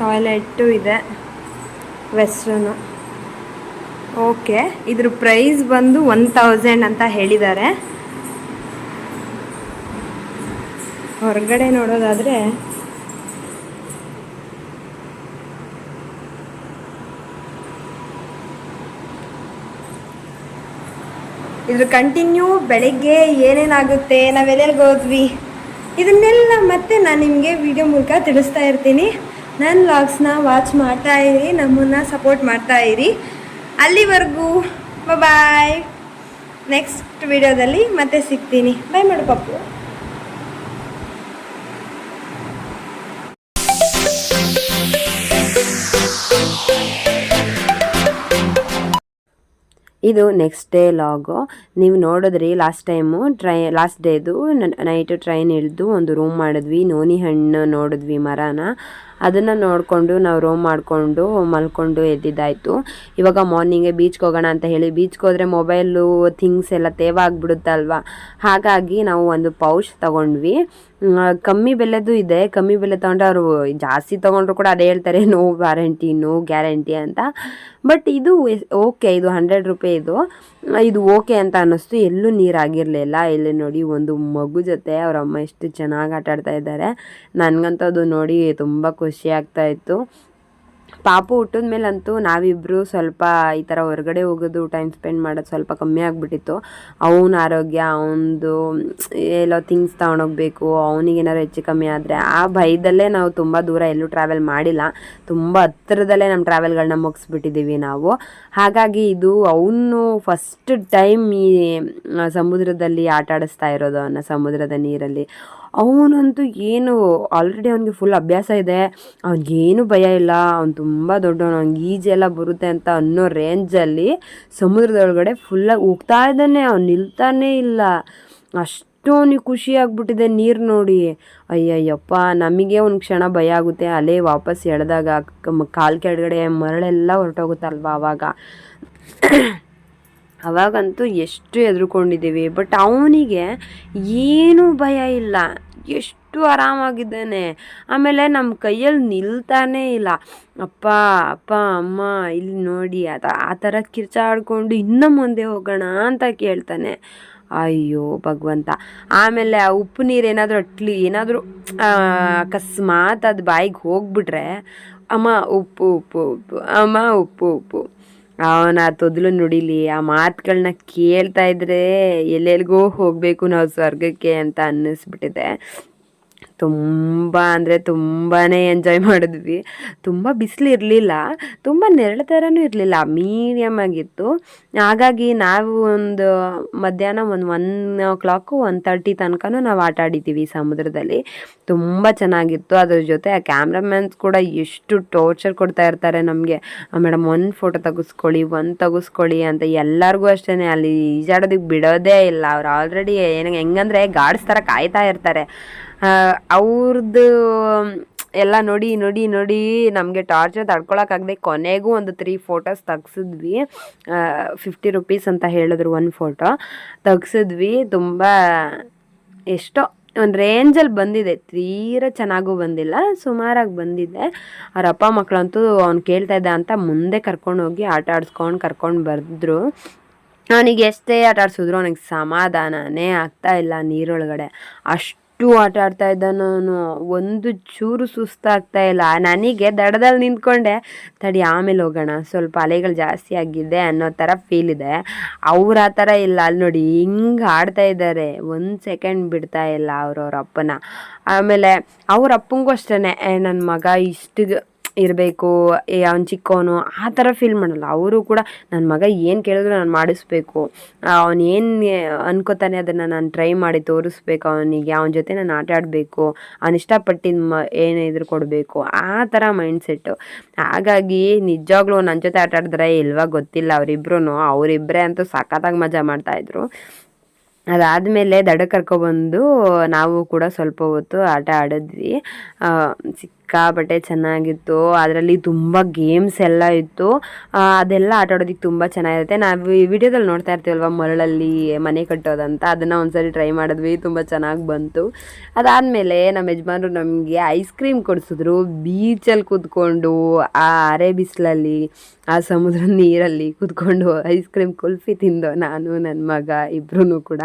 ಟಾಯ್ಲೆಟ್ಟು ಇದೆ. ವೆಸ್ಟ್ರನು ಓಕೆ, ಇದ್ರ ಪ್ರೈಸ್ ಬಂದು ಒನ್ ತೌಸಂಡ್ ಅಂತ ಹೇಳಿದ್ದಾರೆ ಹೊರಗಡೆ ನೋಡೋದಾದರೆ ಇದ್ರ ಕಂಟಿನ್ಯೂ ಬೆಳಗ್ಗೆ ಏನೇನಾಗುತ್ತೆ, ನಾವೆಲ್ಲೆಲ್ಗೆ ಹೋದ್ವಿ? ಇದನ್ನೆಲ್ಲ ಮತ್ತೆ ನಾನು ನಿಮಗೆ ವಿಡಿಯೋ ಮೂಲಕ ತಿಳಿಸ್ತಾ ಇರ್ತೀನಿ. ನನ್ನ ಲಾಗ್ಸ್ನ ವಾಚ್ ಮಾಡ್ತಾ ಇರಿ, ನಮ್ಮನ್ನು ಸಪೋರ್ಟ್ ಮಾಡ್ತಾ ಇರಿ. ಅಲ್ಲಿವರೆಗೂ ಬಾಯ್ ನೆಕ್ಸ್ಟ್ ವಿಡಿಯೋದಲ್ಲಿ ಮತ್ತೆ ಸಿಗ್ತೀನಿ. ಬಾಯ್ ಮಾಡು ಪಪ್ಪು. ಇದು ನೆಕ್ಸ್ಟ್ ಡೇ ಲಾಗು ನೀವು ನೋಡಿದ್ರಿ ಲಾಸ್ಟ್ ಟೈಮು ಟ್ರೈ ಲಾಸ್ಟ್ ಡೇದು ನೈಟು ಟ್ರೈನ್ ಇಳಿದು ಒಂದು ರೂಮ್ ಮಾಡಿದ್ವಿ. ನೋನಿ ಹಣ್ಣು ನೋಡಿದ್ವಿ ಮರನ. ಅದನ್ನು ನೋಡಿಕೊಂಡು ನಾವು ರೋಮ್ ಮಾಡಿಕೊಂಡು ಮಲ್ಕೊಂಡು ಎದ್ದಿದ್ದಾಯಿತು. ಇವಾಗ ಮಾರ್ನಿಂಗೇ ಬೀಚ್ಗೆ ಹೋಗೋಣ ಅಂತ ಹೇಳಿ ಬೀಚ್ಗೆ ಹೋದರೆ ಮೊಬೈಲು ಥಿಂಗ್ಸ್ ಎಲ್ಲ ತೇವ ಆಗಿಬಿಡುತ್ತಲ್ವ ಹಾಗಾಗಿ ನಾವು ಒಂದು ಪೌಚ್ ತಗೊಂಡ್ವಿ. ಕಮ್ಮಿ ಬೆಲೆದು ಇದೆ. ಕಮ್ಮಿ ಬೆಲೆ ತೊಗೊಂಡ್ರೆ ಅವರು ಜಾಸ್ತಿ ತೊಗೊಂಡ್ರು ಕೂಡ ಅದೇ ಹೇಳ್ತಾರೆ ನೋ ವ್ಯಾರಂಟಿ ನೋ ಗ್ಯಾರಂಟಿ ಅಂತ. ಬಟ್ ಇದು ಓಕೆ ಇದು ಹಂಡ್ರೆಡ್ ರುಪಿ ಇದು. ಇದು ಓಕೆ ಅಂತ ಅನ್ನಿಸ್ತು. ಎಲ್ಲೂ ನೀರಾಗಿರಲಿಲ್ಲ. ಇಲ್ಲಿ ನೋಡಿ ಒಂದು ಮಗು ಜೊತೆ, ಅವ್ರ ಅಮ್ಮ ಎಷ್ಟು ಚೆನ್ನಾಗಿ ಆಟಾಡ್ತಾ ಇದ್ದಾರೆ. ನನಗಂತೂ ಅದು ನೋಡಿ ತುಂಬ ಖುಷಿ ಆಗ್ತಾ ಇತ್ತು ಪಾಪು ಹುಟ್ಟಿದ ಮೇಲಂತೂ ನಾವಿಬ್ಬರು ಸ್ವಲ್ಪ ಈ ಥರ ಹೊರಗಡೆ ಹೋಗೋದು ಟೈಮ್ ಸ್ಪೆಂಡ್ ಮಾಡೋದು ಸ್ವಲ್ಪ ಕಮ್ಮಿ ಆಗಿಬಿಟ್ಟಿತ್ತು. ಅವನ ಆರೋಗ್ಯ, ಅವನದು ಎಲ್ಲೋ ಥಿಂಗ್ಸ್ ತೊಗೊಂಡೋಗ್ಬೇಕು ಅವನಿಗೇನಾದ್ರು ಹೆಚ್ಚು ಕಮ್ಮಿ ಆದರೆ ಆ ಭಯದಲ್ಲೇ ನಾವು ತುಂಬ ದೂರ ಎಲ್ಲೂ ಟ್ರಾವೆಲ್ ಮಾಡಿಲ್ಲ. ತುಂಬ ಹತ್ತಿರದಲ್ಲೇ ನಮ್ಮ ಟ್ರಾವೆಲ್ಗಳನ್ನ ಮುಗಿಸ್ಬಿಟ್ಟಿದ್ದೀವಿ ನಾವು. ಹಾಗಾಗಿ ಇದು ಅವನು ಫಸ್ಟ್ ಟೈಮ್ ಈ ಸಮುದ್ರದಲ್ಲಿ ಆಟ ಆಡಿಸ್ತಾ ಇರೋದು, ಅವನ ಸಮುದ್ರದ ನೀರಲ್ಲಿ. ಅವನಂತೂ ಏನು ಆಲ್ರೆಡಿ ಅವನಿಗೆ ಫುಲ್ ಅಭ್ಯಾಸ ಇದೆ. ಅವನಿಗೇನು ಭಯ ಇಲ್ಲ. ಅವ್ನು ತುಂಬ ದೊಡ್ಡವನು. ಅವ್ನಿಗೆ ಈಜೆಲ್ಲ ಬರುತ್ತೆ ಅಂತ ಅನ್ನೋ ರೇಂಜಲ್ಲಿ ಸಮುದ್ರದೊಳಗಡೆ ಫುಲ್ಲಾಗಿ ಹೋಗ್ತಾ ಇದ್ದಾನೆ. ಅವ್ನು ನಿಲ್ತಾನೇ ಇಲ್ಲ. ಅಷ್ಟು ಅವನಿಗೆ ಖುಷಿ ಆಗ್ಬಿಟ್ಟಿದೆ ನೀರು ನೋಡಿ. ಅಯ್ಯಯ್ಯಪ್ಪ, ನಮಗೆ ಒಂದು ಕ್ಷಣ ಭಯ ಆಗುತ್ತೆ. ಅಲೆ ವಾಪಸ್ ಎಳೆದಾಗ ಕಾಲು ಕೆಳಗಡೆ ಮರಳೆಲ್ಲ ಹೊರಟೋಗುತ್ತಲ್ವ ಆವಾಗ ಅವಾಗಂತೂ ಎಷ್ಟು ಹೆದ್ರುಕೊಂಡಿದ್ದೀವಿ ಬಟ್ ಅವನಿಗೆ ಏನೂ ಭಯ ಇಲ್ಲ. ಎಷ್ಟು ಆರಾಮಾಗಿದ್ದಾನೆ. ಆಮೇಲೆ ನಮ್ಮ ಕೈಯಲ್ಲಿ ನಿಲ್ತಾನೇ ಇಲ್ಲ. ಅಪ್ಪ ಅಪ್ಪ, ಅಮ್ಮ, ಇಲ್ಲಿ ನೋಡಿ ಆ ಆ ಥರ ಕಿರ್ಚಾಡ್ಕೊಂಡು ಇನ್ನೂ ಮುಂದೆ ಹೋಗೋಣ ಅಂತ ಕೇಳ್ತಾನೆ. ಅಯ್ಯೋ ಭಗವಂತ. ಆಮೇಲೆ ಆ ಉಪ್ಪು ನೀರು ಏನಾದರೂ ಅಟ್ಲಿ, ಏನಾದರೂ ಅಕಸ್ಮಾತ್ ಅದು ಬಾಯಿಗೆ ಹೋಗ್ಬಿಟ್ರೆ, ಅಮ್ಮ, ಉಪ್ಪು ಉಪ್ಪು ಉಪ್ಪು, ಅಮ್ಮ, ಉಪ್ಪು ಉಪ್ಪು. ಅವನ ತೊದಲು ನುಡಿಲಿ ಆ ಮಾತುಗಳನ್ನ ಕೇಳ್ತಾ ಇದ್ರೆ ಎಲ್ಲೆಲ್ಗೋ ಹೋಗಬೇಕು ನಾವು ಸ್ವರ್ಗಕ್ಕೆ ಅಂತ ಅನ್ನಿಸ್ಬಿಟ್ಟಿದೆ. ತುಂಬ ಅಂದರೆ ತುಂಬಾ ಎಂಜಾಯ್ ಮಾಡಿದ್ವಿ. ತುಂಬ ಬಿಸಿಲು ಇರಲಿಲ್ಲ. ತುಂಬ ನೆರಳು ಥರನೂ ಇರಲಿಲ್ಲ. ಮೀಡಿಯಮ್ ಆಗಿತ್ತು. ಹಾಗಾಗಿ ನಾವು ಒಂದು ಮಧ್ಯಾಹ್ನ ಒಂದು one o'clock one thirty ತನಕನೂ ನಾವು ಆಟ ಆಡಿದ್ದೀವಿ ಸಮುದ್ರದಲ್ಲಿ. ತುಂಬ ಚೆನ್ನಾಗಿತ್ತು. ಅದ್ರ ಜೊತೆ ಆ ಕ್ಯಾಮ್ರಾಮ್ಯಾನ್ಸ್ ಕೂಡ ಎಷ್ಟು ಟೋರ್ಚರ್ ಕೊಡ್ತಾ ಇರ್ತಾರೆ ನಮಗೆ. ಮೇಡಮ್ ಒಂದು ಫೋಟೋ ತೆಗೆಸ್ಕೊಳ್ಳಿ, ಒಂದು ತೆಗೆಸ್ಕೊಳ್ಳಿ ಅಂತ ಎಲ್ಲರಿಗೂ ಅಷ್ಟೇ ಅಲ್ಲಿ ಈಜಾಡೋದಕ್ಕೆ ಬಿಡೋದೇ ಇಲ್ಲ. ಅವ್ರು ಆಲ್ರೆಡಿ ಏನು ಹೆಂಗಂದ್ರೆ ಗಾರ್ಡ್ಸ್ ಥರ ಕಾಯ್ತಾ ಇರ್ತಾರೆ. ಅವ್ರದ್ದು ಎಲ್ಲ ನೋಡಿ ನೋಡಿ ನೋಡಿ ನಮಗೆ ಟಾರ್ಚರ್ ತಡ್ಕೊಳಕ್ಕಾಗದೆ ಕೊನೆಗೂ ಒಂದು ತ್ರೀ ಫೋಟೋಸ್ ತೆಗ್ಸಿದ್ವಿ. ಫಿಫ್ಟಿ ರುಪೀಸ್ ಅಂತ ಹೇಳಿದ್ರು ಒಂದು ಫೋಟೋ ತೆಗ್ಸಿದ್ವಿ, ತುಂಬ ಎಷ್ಟೋ, ಒಂದು ರೇಂಜಲ್ಲಿ ಬಂದಿದೆ. ತೀರ ಚೆನ್ನಾಗೂ ಬಂದಿಲ್ಲ, ಸುಮಾರಾಗಿ ಬಂದಿದೆ. ಅವ್ರ ಅಪ್ಪ ಮಕ್ಕಳಂತೂ ಅವ್ನು ಕೇಳ್ತಾ ಇದ್ದ ಅಂತ ಮುಂದೆ ಕರ್ಕೊಂಡು ಹೋಗಿ ಆಟ ಆಡಿಸ್ಕೊಂಡು ಕರ್ಕೊಂಡು ಬರೆದ್ರು. ಅವನಿಗೆ ಎಷ್ಟೇ ಆಟ ಆಡಿಸಿದ್ರು, ಅವನಿಗೆ ಸಮಾಧಾನನೇ ಆಗ್ತಾ ಇಲ್ಲ ನೀರೊಳಗಡೆ. ಅಷ್ಟು ಆಟ ಆಡ್ತಾ ಇದ್ದಾನು ಒಂದು ಚೂರು ಸುಸ್ತಾಗ್ತಾ ಇಲ್ಲ. ನನಗೆ ದಡದಲ್ಲಿ ನಿಂತ್ಕೊಂಡೆ, ತಡಿ ಆಮೇಲೆ ಹೋಗೋಣ. ಸ್ವಲ್ಪ ಅಲೆಗಳು ಜಾಸ್ತಿ ಆಗಿದೆ ಅನ್ನೋ ಥರ ಫೀಲ್ ಇದೆ. ಅವ್ರ ಆ ಥರ ಇಲ್ಲ. ಅಲ್ಲಿ ನೋಡಿ, ಹಿಂಗೆ ಆಡ್ತಾ ಇದ್ದಾರೆ. ಒಂದು ಸೆಕೆಂಡ್ ಬಿಡ್ತಾ ಇಲ್ಲ ಅವ್ರವ್ರ ಅಪ್ಪನ. ಆಮೇಲೆ ಅವ್ರ ಅಪ್ಪಂಗೂ ಅಷ್ಟೇ ನನ್ನ ಮಗ ಇಷ್ಟು ಇರಬೇಕು ಏ ಅವ್ನು ಚಿಕ್ಕವನು ಆ ಥರ ಫೀಲ್ ಮಾಡಲ್ಲ. ಅವರು ಕೂಡ ನನ್ನ ಮಗ ಏನು ಕೇಳಿದ್ರು ನಾನು ಮಾಡಿಸ್ಬೇಕು. ಅವನು ಏನು ಅನ್ಕೋತಾನೆ ಅದನ್ನು ನಾನು ಟ್ರೈ ಮಾಡಿ ತೋರಿಸ್ಬೇಕು ಅವನಿಗೆ. ಅವನ ಜೊತೆ ನಾನು ಆಟ ಆಡಬೇಕು. ಅವ್ನು ಇಷ್ಟಪಟ್ಟಿದ್ದು ಮ ಏನು ಇದ್ರು ಕೊಡಬೇಕು. ಆ ಥರ ಮೈಂಡ್ ಸೆಟ್ಟು ಹಾಗಾಗಿ ನಿಜವಾಗ್ಲೂ ನನ್ನ ಜೊತೆ ಆಟ ಆಡಿದ್ರೆ ಇಲ್ವಾ ಗೊತ್ತಿಲ್ಲ. ಅವರಿಬ್ರು ಅವರಿಬ್ಬರೇ ಅಂತೂ ಸಖತ್ತಾಗಿ ಮಜಾ ಮಾಡ್ತಾಯಿದ್ರು ಅದಾದಮೇಲೆ ದಡ ಕರ್ಕೊಬಂದು ನಾವು ಕೂಡ ಸ್ವಲ್ಪ ಹೊತ್ತು ಆಟ ಆಡಿದ್ವಿ. ಆ, ಸಿಕ್ಕಾಪಟ್ಟೆ ಚೆನ್ನಾಗಿತ್ತು. ಅದರಲ್ಲಿ ತುಂಬ ಗೇಮ್ಸ್ ಎಲ್ಲ ಇತ್ತು. ಅದೆಲ್ಲ ಆಟ ಆಡೋದಕ್ಕೆ ತುಂಬ ಚೆನ್ನಾಗಿರುತ್ತೆ. ನಾವು ಈ ವಿಡಿಯೋದಲ್ಲಿ ನೋಡ್ತಾ ಇರ್ತೀವಲ್ವ ಮರಳಲ್ಲಿ ಮನೆ ಕಟ್ಟೋದಂತ? ಅದನ್ನು ಒಂದ್ಸರಿ ಟ್ರೈ ಮಾಡಿದ್ವಿ. ತುಂಬ ಚೆನ್ನಾಗಿ ಬಂತು. ಅದಾದಮೇಲೆ ನಮ್ಮ ಯಜಮಾನರು ನಮಗೆ ಐಸ್ ಕ್ರೀಮ್ ಕೊಡಿಸಿದ್ರು. ಬೀಚಲ್ಲಿ ಕೂತ್ಕೊಂಡು, ಆ ಅರೆ ಬಿಸಿಲಲ್ಲಿ, ಆ ಸಮುದ್ರ ನೀರಲ್ಲಿ ಕೂತ್ಕೊಂಡು ಐಸ್ ಕ್ರೀಮ್ ಕುಲ್ಫಿ ತಿಂದೋ ನಾನು ನನ್ನ ಮಗ ಇಬ್ರೂ ಕೂಡ.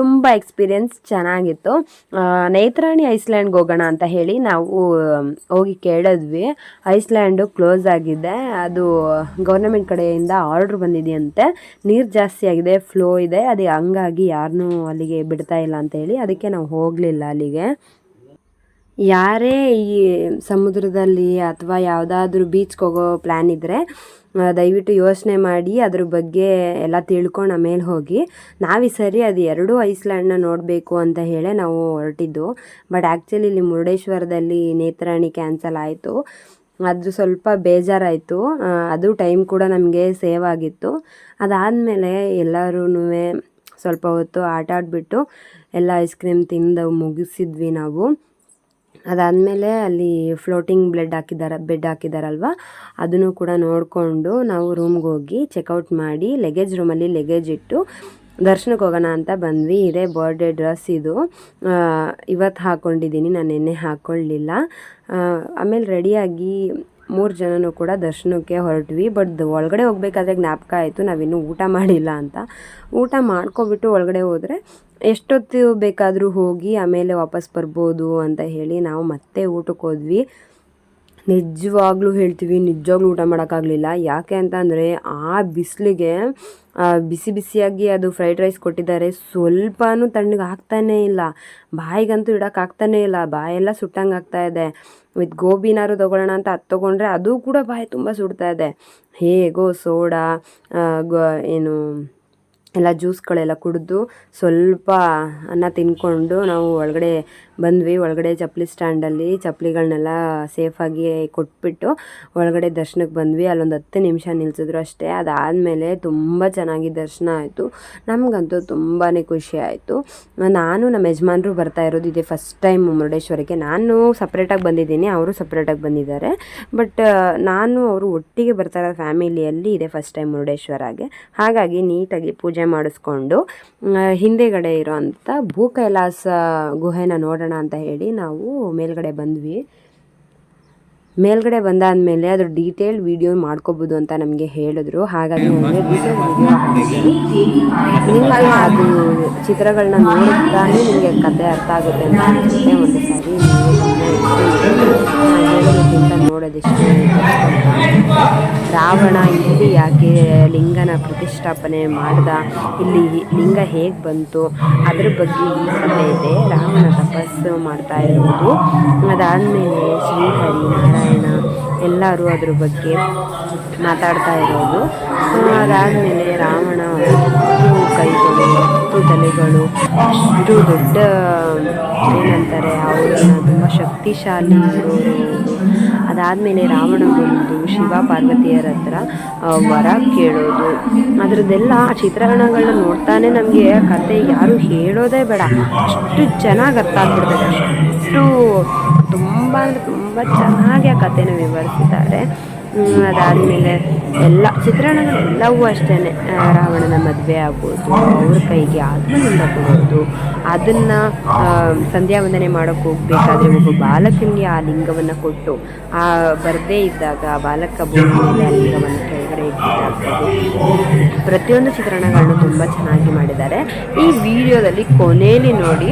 ತುಂಬ ಎಕ್ಸ್ಪೀರಿಯೆನ್ಸ್ ಚೆನ್ನಾಗಿತ್ತು. ನೇತ್ರಾಣಿ ಐಸ್ಲ್ಯಾಂಡ್ಗೆ ಹೋಗೋಣ ಅಂತ ಹೇಳಿ ನಾವು ಹೋಗಿ ಕೇಳಿದ್ವಿ. ಐಸ್ಲ್ಯಾಂಡು ಕ್ಲೋಸ್ ಆಗಿದೆ. ಅದು ಗೌರ್ಮೆಂಟ್ ಕಡೆಯಿಂದ ಆರ್ಡ್ರ್ ಬಂದಿದೆಯಂತೆ. ನೀರು ಜಾಸ್ತಿ ಆಗಿದೆ, ಫ್ಲೋ ಇದೆ. ಅದು ಹಂಗಾಗಿ ಯಾರನ್ನೂ ಅಲ್ಲಿಗೆ ಬಿಡ್ತಾ ಇಲ್ಲ ಅಂತ ಹೇಳಿ ಅದಕ್ಕೆ ನಾವು ಹೋಗಲಿಲ್ಲ ಅಲ್ಲಿಗೆ. ಯಾರೇ ಈ ಸಮುದ್ರದಲ್ಲಿ ಅಥವಾ ಯಾವುದಾದ್ರೂ ಬೀಚ್ಗೆ ಹೋಗೋ ಪ್ಲ್ಯಾನ್ ಇದ್ದರೆ ದಯವಿಟ್ಟು ಯೋಚನೆ ಮಾಡಿ, ಅದ್ರ ಬಗ್ಗೆ ಎಲ್ಲ ತಿಳ್ಕೊಂಡು ಆಮೇಲೆ ಹೋಗಿ. ನಾವು ಸರಿ ಅದು ಎರಡೂ ಐಸ್ಲ್ಯಾಂಡ್ನ ನೋಡಬೇಕು ಅಂತ ಹೇಳಿ ನಾವು ಹೊರಟಿದ್ದು. ಬಟ್ ಆ್ಯಕ್ಚುಲಿ ಇಲ್ಲಿ ಮುರುಡೇಶ್ವರದಲ್ಲಿ ನೇತ್ರಾಣಿ ಕ್ಯಾನ್ಸಲ್ ಆಯಿತು. ಅದು ಸ್ವಲ್ಪ ಬೇಜಾರಾಯಿತು. ಅದು ಟೈಮ್ ಕೂಡ ನಮಗೆ ಸೇವ್ ಆಗಿತ್ತು. ಅದಾದಮೇಲೆ ಎಲ್ಲರೂ ಸ್ವಲ್ಪ ಹೊತ್ತು ಆಟ ಆಡಿಬಿಟ್ಟು ಎಲ್ಲ ಐಸ್ ಕ್ರೀಮ್ ತಿಂದು ಮುಗಿಸಿದ್ವಿ ನಾವು. ಅದಾದಮೇಲೆ ಅಲ್ಲಿ ಫ್ಲೋಟಿಂಗ್ ಬ್ಲೆಡ್ ಹಾಕಿದ್ದಾರೆ ಬೆಡ್ ಹಾಕಿದ್ದಾರಲ್ವ ಅದನ್ನು ಕೂಡ ನೋಡಿಕೊಂಡು ನಾವು ರೂಮ್ಗೆ ಹೋಗಿ ಚೆಕ್ಔಟ್ ಮಾಡಿ ಲಗೇಜ್ ರೂಮಲ್ಲಿ ಲಗೇಜ್ ಇಟ್ಟು ದರ್ಶನಕ್ಕೆ ಹೋಗೋಣ ಅಂತ ಬಂದ್ವಿ. ಇದೇ ಬರ್ಡೇ ಡ್ರೆಸ್ ಇದು. ಇವತ್ತು ಹಾಕ್ಕೊಂಡಿದ್ದೀನಿ ನಾನು ನಿನ್ನೆ ಹಾಕ್ಕೊಳ್ಳಿಲ್ಲ ಆಮೇಲೆ ರೆಡಿಯಾಗಿ ಮೂರು ಜನನೂ ಕೂಡ ದರ್ಶನಕ್ಕೆ ಹೊರಟ್ವಿ. ಬಟ್ ಒಳಗಡೆ ಹೋಗ್ಬೇಕಾದ್ರೆ ಜ್ಞಾಪಕ ಆಯಿತು, ನಾವಿನ್ನೂ ಊಟ ಮಾಡಿಲ್ಲ ಅಂತ. ಊಟ ಮಾಡ್ಕೊಬಿಟ್ಟು ಒಳಗಡೆ ಹೋದರೆ ಎಷ್ಟೊತ್ತು ಬೇಕಾದರೂ ಹೋಗಿ ಆಮೇಲೆ ವಾಪಸ್ ಬರ್ಬೋದು ಅಂತ ಹೇಳಿ ನಾವು ಮತ್ತೆ ಊಟಕ್ಕೆ ಹೋದ್ವಿ. ನಿಜವಾಗ್ಲೂ ಹೇಳ್ತೀವಿ, ನಿಜವಾಗ್ಲೂ ಊಟ ಮಾಡೋಕ್ಕಾಗಲಿಲ್ಲ. ಯಾಕೆ ಅಂತ ಅಂದರೆ ಆ ಬಿಸಿಲಿಗೆ ಬಿಸಿ ಬಿಸಿಯಾಗಿ ಅದು ಫ್ರೈಡ್ ರೈಸ್ ಕೊಟ್ಟಿದ್ದಾರೆ. ಸ್ವಲ್ಪನೂ ತಣ್ಣಗೆ ಆಗ್ತಾನೇ ಇಲ್ಲ. ಬಾಯಿಗಂತೂ ಇಡೋಕ್ಕಾಗ್ತಾನೇ ಇಲ್ಲ. ಬಾಯೆಲ್ಲ ಸುಟ್ಟಂಗೆ ಆಗ್ತಾ ಇದೆ. ವಿತ್ ಗೋಬಿನಾರು ತೊಗೊಳ್ಳೋಣ ಅಂತ ಅದು ತೊಗೊಂಡ್ರೆ ಅದು ಕೂಡ ಬಾಯಿ ತುಂಬ ಸುಡ್ತಾ ಇದೆ. ಹೇಗೋ ಸೋಡಾ ಏನು ಎಲ್ಲ ಜ್ಯೂಸ್ಗಳೆಲ್ಲ ಕುಡಿದು ಸ್ವಲ್ಪ ಅನ್ನ ತಿಂದ್ಕೊಂಡು ನಾವು ಒಳಗಡೆ ಬಂದ್ವಿ. ಒಳಗಡೆ ಚಪ್ಪಲಿ ಸ್ಟ್ಯಾಂಡಲ್ಲಿ ಚಪ್ಪಲಿಗಳನ್ನೆಲ್ಲ ಸೇಫಾಗಿ ಕೊಟ್ಬಿಟ್ಟು ಒಳಗಡೆ ದರ್ಶನಕ್ಕೆ ಬಂದ್ವಿ. ಅಲ್ಲೊಂದು ಹತ್ತು ನಿಮಿಷ ನಿಲ್ಸಿದ್ರು ಅಷ್ಟೇ. ಅದಾದಮೇಲೆ ತುಂಬ ಚೆನ್ನಾಗಿ ದರ್ಶನ ಆಯಿತು. ನಮಗಂತೂ ತುಂಬಾ ಖುಷಿ ಆಯಿತು. ನಾನು ನಮ್ಮ ಯಜಮಾನರು ಬರ್ತಾ ಇರೋದು ಇದೆ ಫಸ್ಟ್ ಟೈಮ್ ಮುರುಡೇಶ್ವರಕ್ಕೆ. ನಾನು ಸಪ್ರೇಟಾಗಿ ಬಂದಿದ್ದೀನಿ. ಅವರು ಸಪ್ರೇಟಾಗಿ ಬಂದಿದ್ದಾರೆ. ಬಟ್ ನಾನು ಅವರು ಒಟ್ಟಿಗೆ ಬರ್ತಾ ಇರೋ ಫ್ಯಾಮಿಲಿಯಲ್ಲಿ ಇದೆ ಫಸ್ಟ್ ಟೈಮ್ ಮುರುಡೇಶ್ವರಗೆ ಹಾಗಾಗಿ ನೀಟಾಗಿ ಪೂಜೆ ಮಾಡಿಸ್ಕೊಂಡು ಹಿಂದೆಗಡೆ ಇರೋವಂಥ ಭೂ ಕೈಲಾಸ ಗುಹೆನ ನೋಡೋಣ ಅಂತ ಹೇಳಿ ನಾವು ಮೇಲ್ಗಡೆ ಬಂದ್ವಿ. ಮೇಲ್ಗಡೆ ಬಂದಾದಮೇಲೆ ಅದ್ರ ಡೀಟೇಲ್ ವಿಡಿಯೋ ಮಾಡ್ಕೋಬೋದು ಅಂತ ನಮಗೆ ಹೇಳಿದ್ರು. ಹಾಗಾಗಿ ನನಗೆ ಡೀಟೇಲ್ ವಿಡಿಯೋ ನಿಮಗೆ ಅದು ಚಿತ್ರಗಳನ್ನ ನೋಡಿದಾನೆ ನಿಮಗೆ ಕತೆ ಅರ್ಥ ಆಗುತ್ತೆ ಅಂತ ಅನಿಸುತ್ತೆ. ಒಂದು ಸಾರಿ ಹೇಳೋದಕ್ಕಿಂತ ನೋಡೋದಿಷ್ಟು. ರಾವಣ ಇಲ್ಲಿ ಯಾಕೆ ಲಿಂಗನ ಪ್ರತಿಷ್ಠಾಪನೆ ಮಾಡ್ದ? ಇಲ್ಲಿ ಲಿಂಗ ಹೇಗೆ ಬಂತು? ಅದ್ರ ಬಗ್ಗೆ ಈ ಕಥೆ ಇದೆ. ರಾವಣ ತಪಸ್ಸು ಮಾಡ್ತಾ ಇರೋದು ಅದಾದಮೇಲೆ ಶ್ರೀಹರಿ ನಾರಾಯಣ ಎಲ್ಲರೂ ಅದ್ರ ಬಗ್ಗೆ ಮಾತಾಡ್ತಾ ಇರೋದು. ಅದಾದಮೇಲೆ ರಾವಣ. ಕೈಗಳು, ಮತ್ತು ತಲೆಗಳು. ಅಷ್ಟು ದೊಡ್ಡ, ಏನಂತಾರೆ, ಅವರು ತುಂಬ ಶಕ್ತಿಶಾಲಿ ಅದಾದಮೇಲೆ ರಾವಣ ಬಂದು ಶಿವ ಪಾರ್ವತಿಯರ ಹತ್ರ ವರ ಕೇಳೋದು. ಅದರದ್ದೆಲ್ಲ ಚಿತ್ರಣಗಳನ್ನ ನೋಡ್ತಾನೆ ನಮಗೆ. ಕತೆ ಯಾರು ಹೇಳೋದೇ ಬೇಡ. ಅಷ್ಟು ಚೆನ್ನಾಗಿ ಅರ್ಥ ಆಗ್ಬಿಡ್ತದೆ. ಅಷ್ಟು ತುಂಬ ಅಂದರೆ ತುಂಬ ಚೆನ್ನಾಗಿ ಆ ಕಥೆನ ವಿವರಿಸಿದ್ದಾರೆ. ಅದಾದಮೇಲೆ ಎಲ್ಲ ಚಿತ್ರಣಗಳೆಲ್ಲವೂ ಅಷ್ಟೇ ರಾವಣನ ಮದುವೆ ಆಗ್ಬೋದು, ಅವ್ರ ಕೈಗೆ ಆತ್ಮಲಿಂಗ ಕೊಡೋದು. ಅದನ್ನು ಸಂಧ್ಯಾ ವಂದನೆ ಮಾಡೋಕ್ಕೆ ಹೋಗಬೇಕಾದ್ರೆ ಒಬ್ಬ ಬಾಲಕನಿಗೆ ಆ ಲಿಂಗವನ್ನು ಕೊಟ್ಟು, ಆ, ಬರದೇ ಇದ್ದಾಗ ಆ ಬಾಲಕ ಭೂಮಿಯಲ್ಲಿ ಆ ಲಿಂಗವನ್ನು ಇಟ್ಟಿದ್ದಾಗ್ಬೋದು ಪ್ರತಿಯೊಂದು ಚಿತ್ರಣಗಳನ್ನು ತುಂಬ ಚೆನ್ನಾಗಿ ಮಾಡಿದ್ದಾರೆ. ಈ ವಿಡಿಯೋದಲ್ಲಿ ಕೊನೆಯಲ್ಲಿ ನೋಡಿ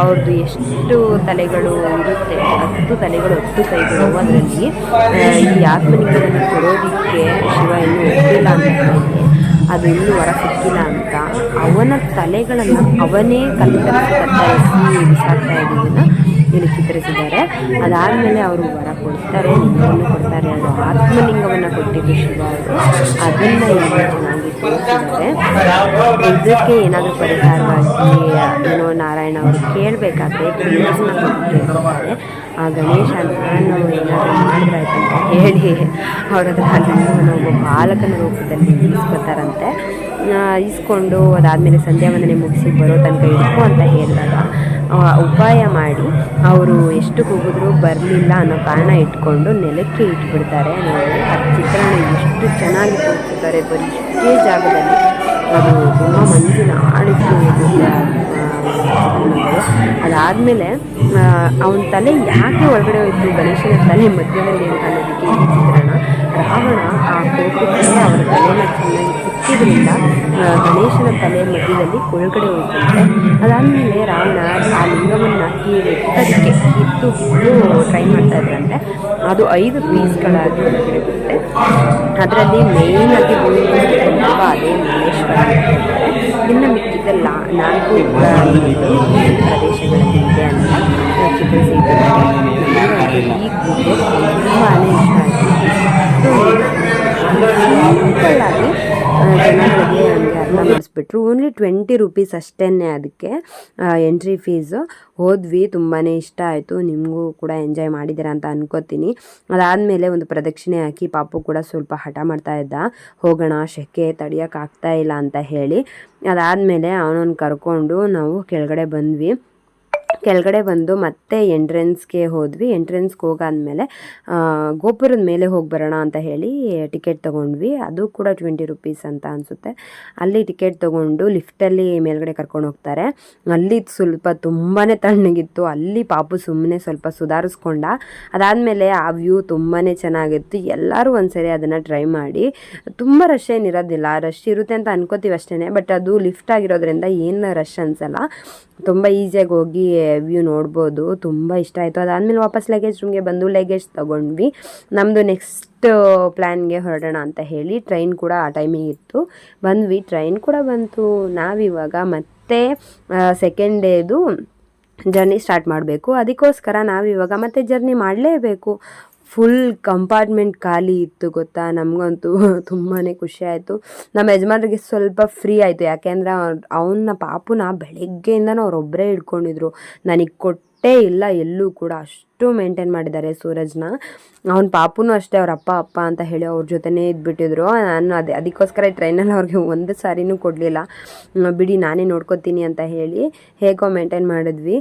ಅವ್ರದ್ದು ಎಷ್ಟು ತಲೆಗಳು ಇರುತ್ತೆ ಹತ್ತು ತಲೆಗಳು, ಹತ್ತು ಕೈಗಳು ಅದರಲ್ಲಿ ಈ ಆತ್ಮನಿಗಳನ್ನು ಕೊಡೋದಕ್ಕೆ ಶಿವ ಇನ್ನೂ ಒಪ್ಪಿಲ್ಲ ಅಂತ ಅದು ಇಲ್ಲಿ ಹೊರ ಸಿಕ್ಕಿಲ್ಲ ಅಂತ ಅವನ ತಲೆಗಳನ್ನು ಅವನೇ ಕತ್ತರಿಸಿ ಇದ್ದದನ್ನು ಇಲ್ಲಿ ಚಿತ್ರಿಸಿದ್ದಾರೆ. ಅದಾದಮೇಲೆ ಅವರು ವರ ಕೊಡ್ತಾರೆ, ಲಿಂಗವನ್ನು ಕೊಡ್ತಾರೆ, ಅದು ಆತ್ಮಲಿಂಗವನ್ನು ಕೊಟ್ಟಿದ್ದು ಶಿವ ಅವರು. ಅದನ್ನು ಇಲ್ಲಿ ಚೆನ್ನಾಗಿ ತೋರಿಸಿದ್ದಾರೆ. ಇದಕ್ಕೆ ಏನಾದರೂ ಪರಿಹಾರವಾಗಿ ಏನೋ ನಾರಾಯಣ ಅವರು ಕೇಳಬೇಕಾದ್ರೆ ಕೇಳ್ತಾರೆ. ಆ ಗಣೇಶ ನಾನು ಏನಾದರೂ ಮಾಡಿದ್ರಾಯ್ತು ಅಂತ ಹೇಳಿ ಅವ್ರ ಹತ್ರ ಬಾಲಕನ ರೂಪದಲ್ಲಿ ಇಸ್ಕೊತಾರಂತೆ ಇಸ್ಕೊಂಡು ಅದಾದಮೇಲೆ ಸಂಧ್ಯಾ ವಂದನೆ ಮುಗಿಸಿ ಬರೋ ತನಕ ಇಟ್ಕೊ ಅಂತ ಹೇಳಿದಾಗ ಉಪಾಯ ಮಾಡಿ ಅವರು ಎಷ್ಟು ಕೂಗಿದ್ರು ಬರಲಿಲ್ಲ ಅನ್ನೋ ಕಾರಣ ಇಟ್ಕೊಂಡು ನೆಲಕ್ಕೆ ಇಟ್ಬಿಡ್ತಾರೆ ನೋಡಿ ಆ ಚಿತ್ರಣ ಎಷ್ಟು ಚೆನ್ನಾಗಿ ತೋರಿಸಿದ್ದಾರೆ ಬರೀ ಇಷ್ಟೇ ಜಾಗದಲ್ಲಿ. ಅದು ತುಂಬ ಮಂಜಿನ ಆಡಿಸಿ ಅದಾದಮೇಲೆ ಅವನ ತಲೆ ಯಾಕೆ ಒಳಗಡೆ ಹೋಯಿತು? ಗಣೇಶನ ತಲೆ ಮಧ್ಯದಲ್ಲಿ ಅಂತ ಅನ್ನೋದಕ್ಕೆ ಚಿತ್ರಣ. ರಾವಣ ಆ ಕೋಟೆ ಅವರ ತಲೆನ ಚೆನ್ನಾಗಿ ಕಿತ್ತಿದ್ರಿಂದ ಗಣೇಶನ ತಲೆ ಮಧ್ಯದಲ್ಲಿ ಒಳಗಡೆ ಹೋಗುತ್ತೆ ಅದಾದಮೇಲೆ ರಾವಣ ಆ ಲಿಂಗವನ್ನು ಅದಕ್ಕೆ ಕಿತ್ತು ಟ್ರೈ ಮಾಡ್ತಾ ಇದ್ರಂತೆ. ಅದು ಐದು ಪೀಸ್ಗಳಾಗಿ ಒಳಗಡೆ ಬರುತ್ತೆ ಅದರಲ್ಲಿ ಆಗಿ ತುಂಬ ಅದೇ ಮಹೇಶ್ವರ ಇನ್ನು ಲಾ, ನಾಲ್ಕು ಪ್ರದೇಶಗಳಲ್ಲಿ ಅಂತ. ಚಿತ್ರಿಸಿದ್ದಾರೆ ಈ ಗುಡ್ಡೆ ತುಂಬಾ ಇಷ್ಟ ಆಯಿತು ಆಗಿ ಜನಗಳಿಗೆ ಅರ್ಥ ಮಾಡಿಸ್ಬಿಟ್ರು. ಓನ್ಲಿ ಟ್ವೆಂಟಿ ರುಪೀಸ್ ಅಷ್ಟೇ ಅದಕ್ಕೆ ಎಂಟ್ರಿ ಫೀಸು ಹೋದ್ವಿ ತುಂಬಾ ಇಷ್ಟ ಆಯಿತು. ನಿಮಗೂ ಕೂಡ ಎಂಜಾಯ್ ಮಾಡಿದ್ದೀರಾ ಅಂತ ಅನ್ಕೋತೀನಿ. ಅದಾದಮೇಲೆ ಒಂದು ಪ್ರದಕ್ಷಿಣೆ ಹಾಕಿ ಪಾಪು ಕೂಡ ಸ್ವಲ್ಪ ಹಠ ಮಾಡ್ತಾ ಇದ್ದ. ಹೋಗೋಣ ಶೆಕೆ ತಡಿಯೋಕ್ಕಾಗ್ತಾ ಇಲ್ಲ ಅಂತ ಹೇಳಿ. ಅದಾದಮೇಲೆ ಅವನನ್ನು ಕರ್ಕೊಂಡು ನಾವು ಕೆಳಗಡೆ ಬಂದ್ವಿ. ಕೆಳಗಡೆ ಬಂದು ಮತ್ತೆ ಎಂಟ್ರೆನ್ಸ್ಗೆ ಹೋದ್ವಿ. ಎಂಟ್ರೆನ್ಸ್ಗೆ ಹೋಗಾದ್ಮೇಲೆ ಗೋಪುರದ ಮೇಲೆ ಹೋಗಿ ಬರೋಣ ಅಂತ ಹೇಳಿ ಟಿಕೆಟ್ ತೊಗೊಂಡ್ವಿ. ಅದು ಕೂಡ ಟ್ವೆಂಟಿ ರುಪೀಸ್ ಅಂತ ಅನಿಸುತ್ತೆ. ಅಲ್ಲಿ ಟಿಕೆಟ್ ತೊಗೊಂಡು ಲಿಫ್ಟಲ್ಲಿ ಮೇಲ್ಗಡೆ ಕರ್ಕೊಂಡು ಹೋಗ್ತಾರೆ. ಅಲ್ಲಿ ಸ್ವಲ್ಪ ತುಂಬಾ ತಣ್ಣಗಿತ್ತು. ಅಲ್ಲಿ ಪಾಪು ಸುಮ್ಮನೆ ಸ್ವಲ್ಪ ಸುಧಾರಿಸ್ಕೊಂಡ. ಅದಾದಮೇಲೆ ಆ ವ್ಯೂ ತುಂಬಾ ಚೆನ್ನಾಗಿತ್ತು. ಎಲ್ಲರೂ ಒಂದ್ಸರಿ ಅದನ್ನು ಟ್ರೈ ಮಾಡಿ. ತುಂಬ ರಶ್ ಏನಿರೋದಿಲ್ಲ ರಶ್ ಇರುತ್ತೆ ಅಂತ ಅನ್ಕೋತೀವಿ ಅಷ್ಟೇ ಬಟ್ ಅದು ಲಿಫ್ಟ್ ಆಗಿರೋದ್ರಿಂದ ಏನು ರಶ್ ಅನ್ಸಲ್ಲ. ತುಂಬ ಈಸಿಯಾಗಿ ಹೋಗಿ ವ್ಯೂ ನೋಡ್ಬೋದು, ತುಂಬ ಇಷ್ಟ ಆಯಿತು. ಅದಾದಮೇಲೆ ವಾಪಸ್ ಲಗೇಜ್ ರೂಮ್ಗೆ ಬಂದು ಲಗೇಜ್ ತೊಗೊಂಡ್ವಿ. ನಮ್ಮದು ನೆಕ್ಸ್ಟ್ ಪ್ಲ್ಯಾನ್ಗೆ ಹೊರಡೋಣ ಅಂತ ಹೇಳಿ ಟ್ರೈನ್ ಕೂಡ ಆ ಟೈಮಿಗೆ ಇತ್ತು. ಬಂದ್ವಿ. ಟ್ರೈನ್ ಕೂಡ ಬಂತು. ನಾವಿವಾಗ ಮತ್ತೆ ಸೆಕೆಂಡ್ ಡೇದು ಜರ್ನಿ ಸ್ಟಾರ್ಟ್ ಮಾಡಬೇಕು. ಅದಕ್ಕೋಸ್ಕರ ನಾವಿವಾಗ ಮತ್ತೆ ಜರ್ನಿ ಮಾಡಲೇಬೇಕು. ಫುಲ್ ಕಂಪಾರ್ಟ್ಮೆಂಟ್ ಖಾಲಿ ಇತ್ತು ಗೊತ್ತಾ? ನಮಗಂತೂ *laughs* ತುಂಬಾ ಖುಷಿ ಆಯಿತು. ನಮ್ಮ ಯಜಮಾನ್ರಿಗೆ ಸ್ವಲ್ಪ ಫ್ರೀ ಆಯಿತು. ಯಾಕೆಂದರೆ ಅವನ್ನ ಪಾಪುನ ಬೆಳಗ್ಗೆಯಿಂದನೂ ಅವರೊಬ್ಬರೇ ಹಿಡ್ಕೊಂಡಿದ್ರು. ನನಗೆ ಕೊಟ್ಟೇ ಇಲ್ಲ, ಎಲ್ಲೂ ಕೂಡ. ಅಷ್ಟು ಮೇಂಟೈನ್ ಮಾಡಿದ್ದಾರೆ ಸೂರಜ್ನ. ಅವ್ನ ಪಾಪುನೂ ಅಷ್ಟೇ, ಅವ್ರ ಅಪ್ಪ ಅಪ್ಪ ಅಂತ ಹೇಳಿ ಅವ್ರ ಜೊತೆನೇ ಇದ್ಬಿಟ್ಟಿದ್ರು. ನಾನು ಅದೇ, ಅದಕ್ಕೋಸ್ಕರ ಟ್ರೈನಲ್ಲಿ ಅವ್ರಿಗೆ ಒಂದು ಸಾರಿನೂ ಕೊಡಲಿಲ್ಲ. ಬಿಡಿ, ನಾನೇ ನೋಡ್ಕೋತೀನಿ ಅಂತ ಹೇಳಿ ಹೇಗೋ ಮೇಂಟೈನ್ ಮಾಡಿದ್ವಿ.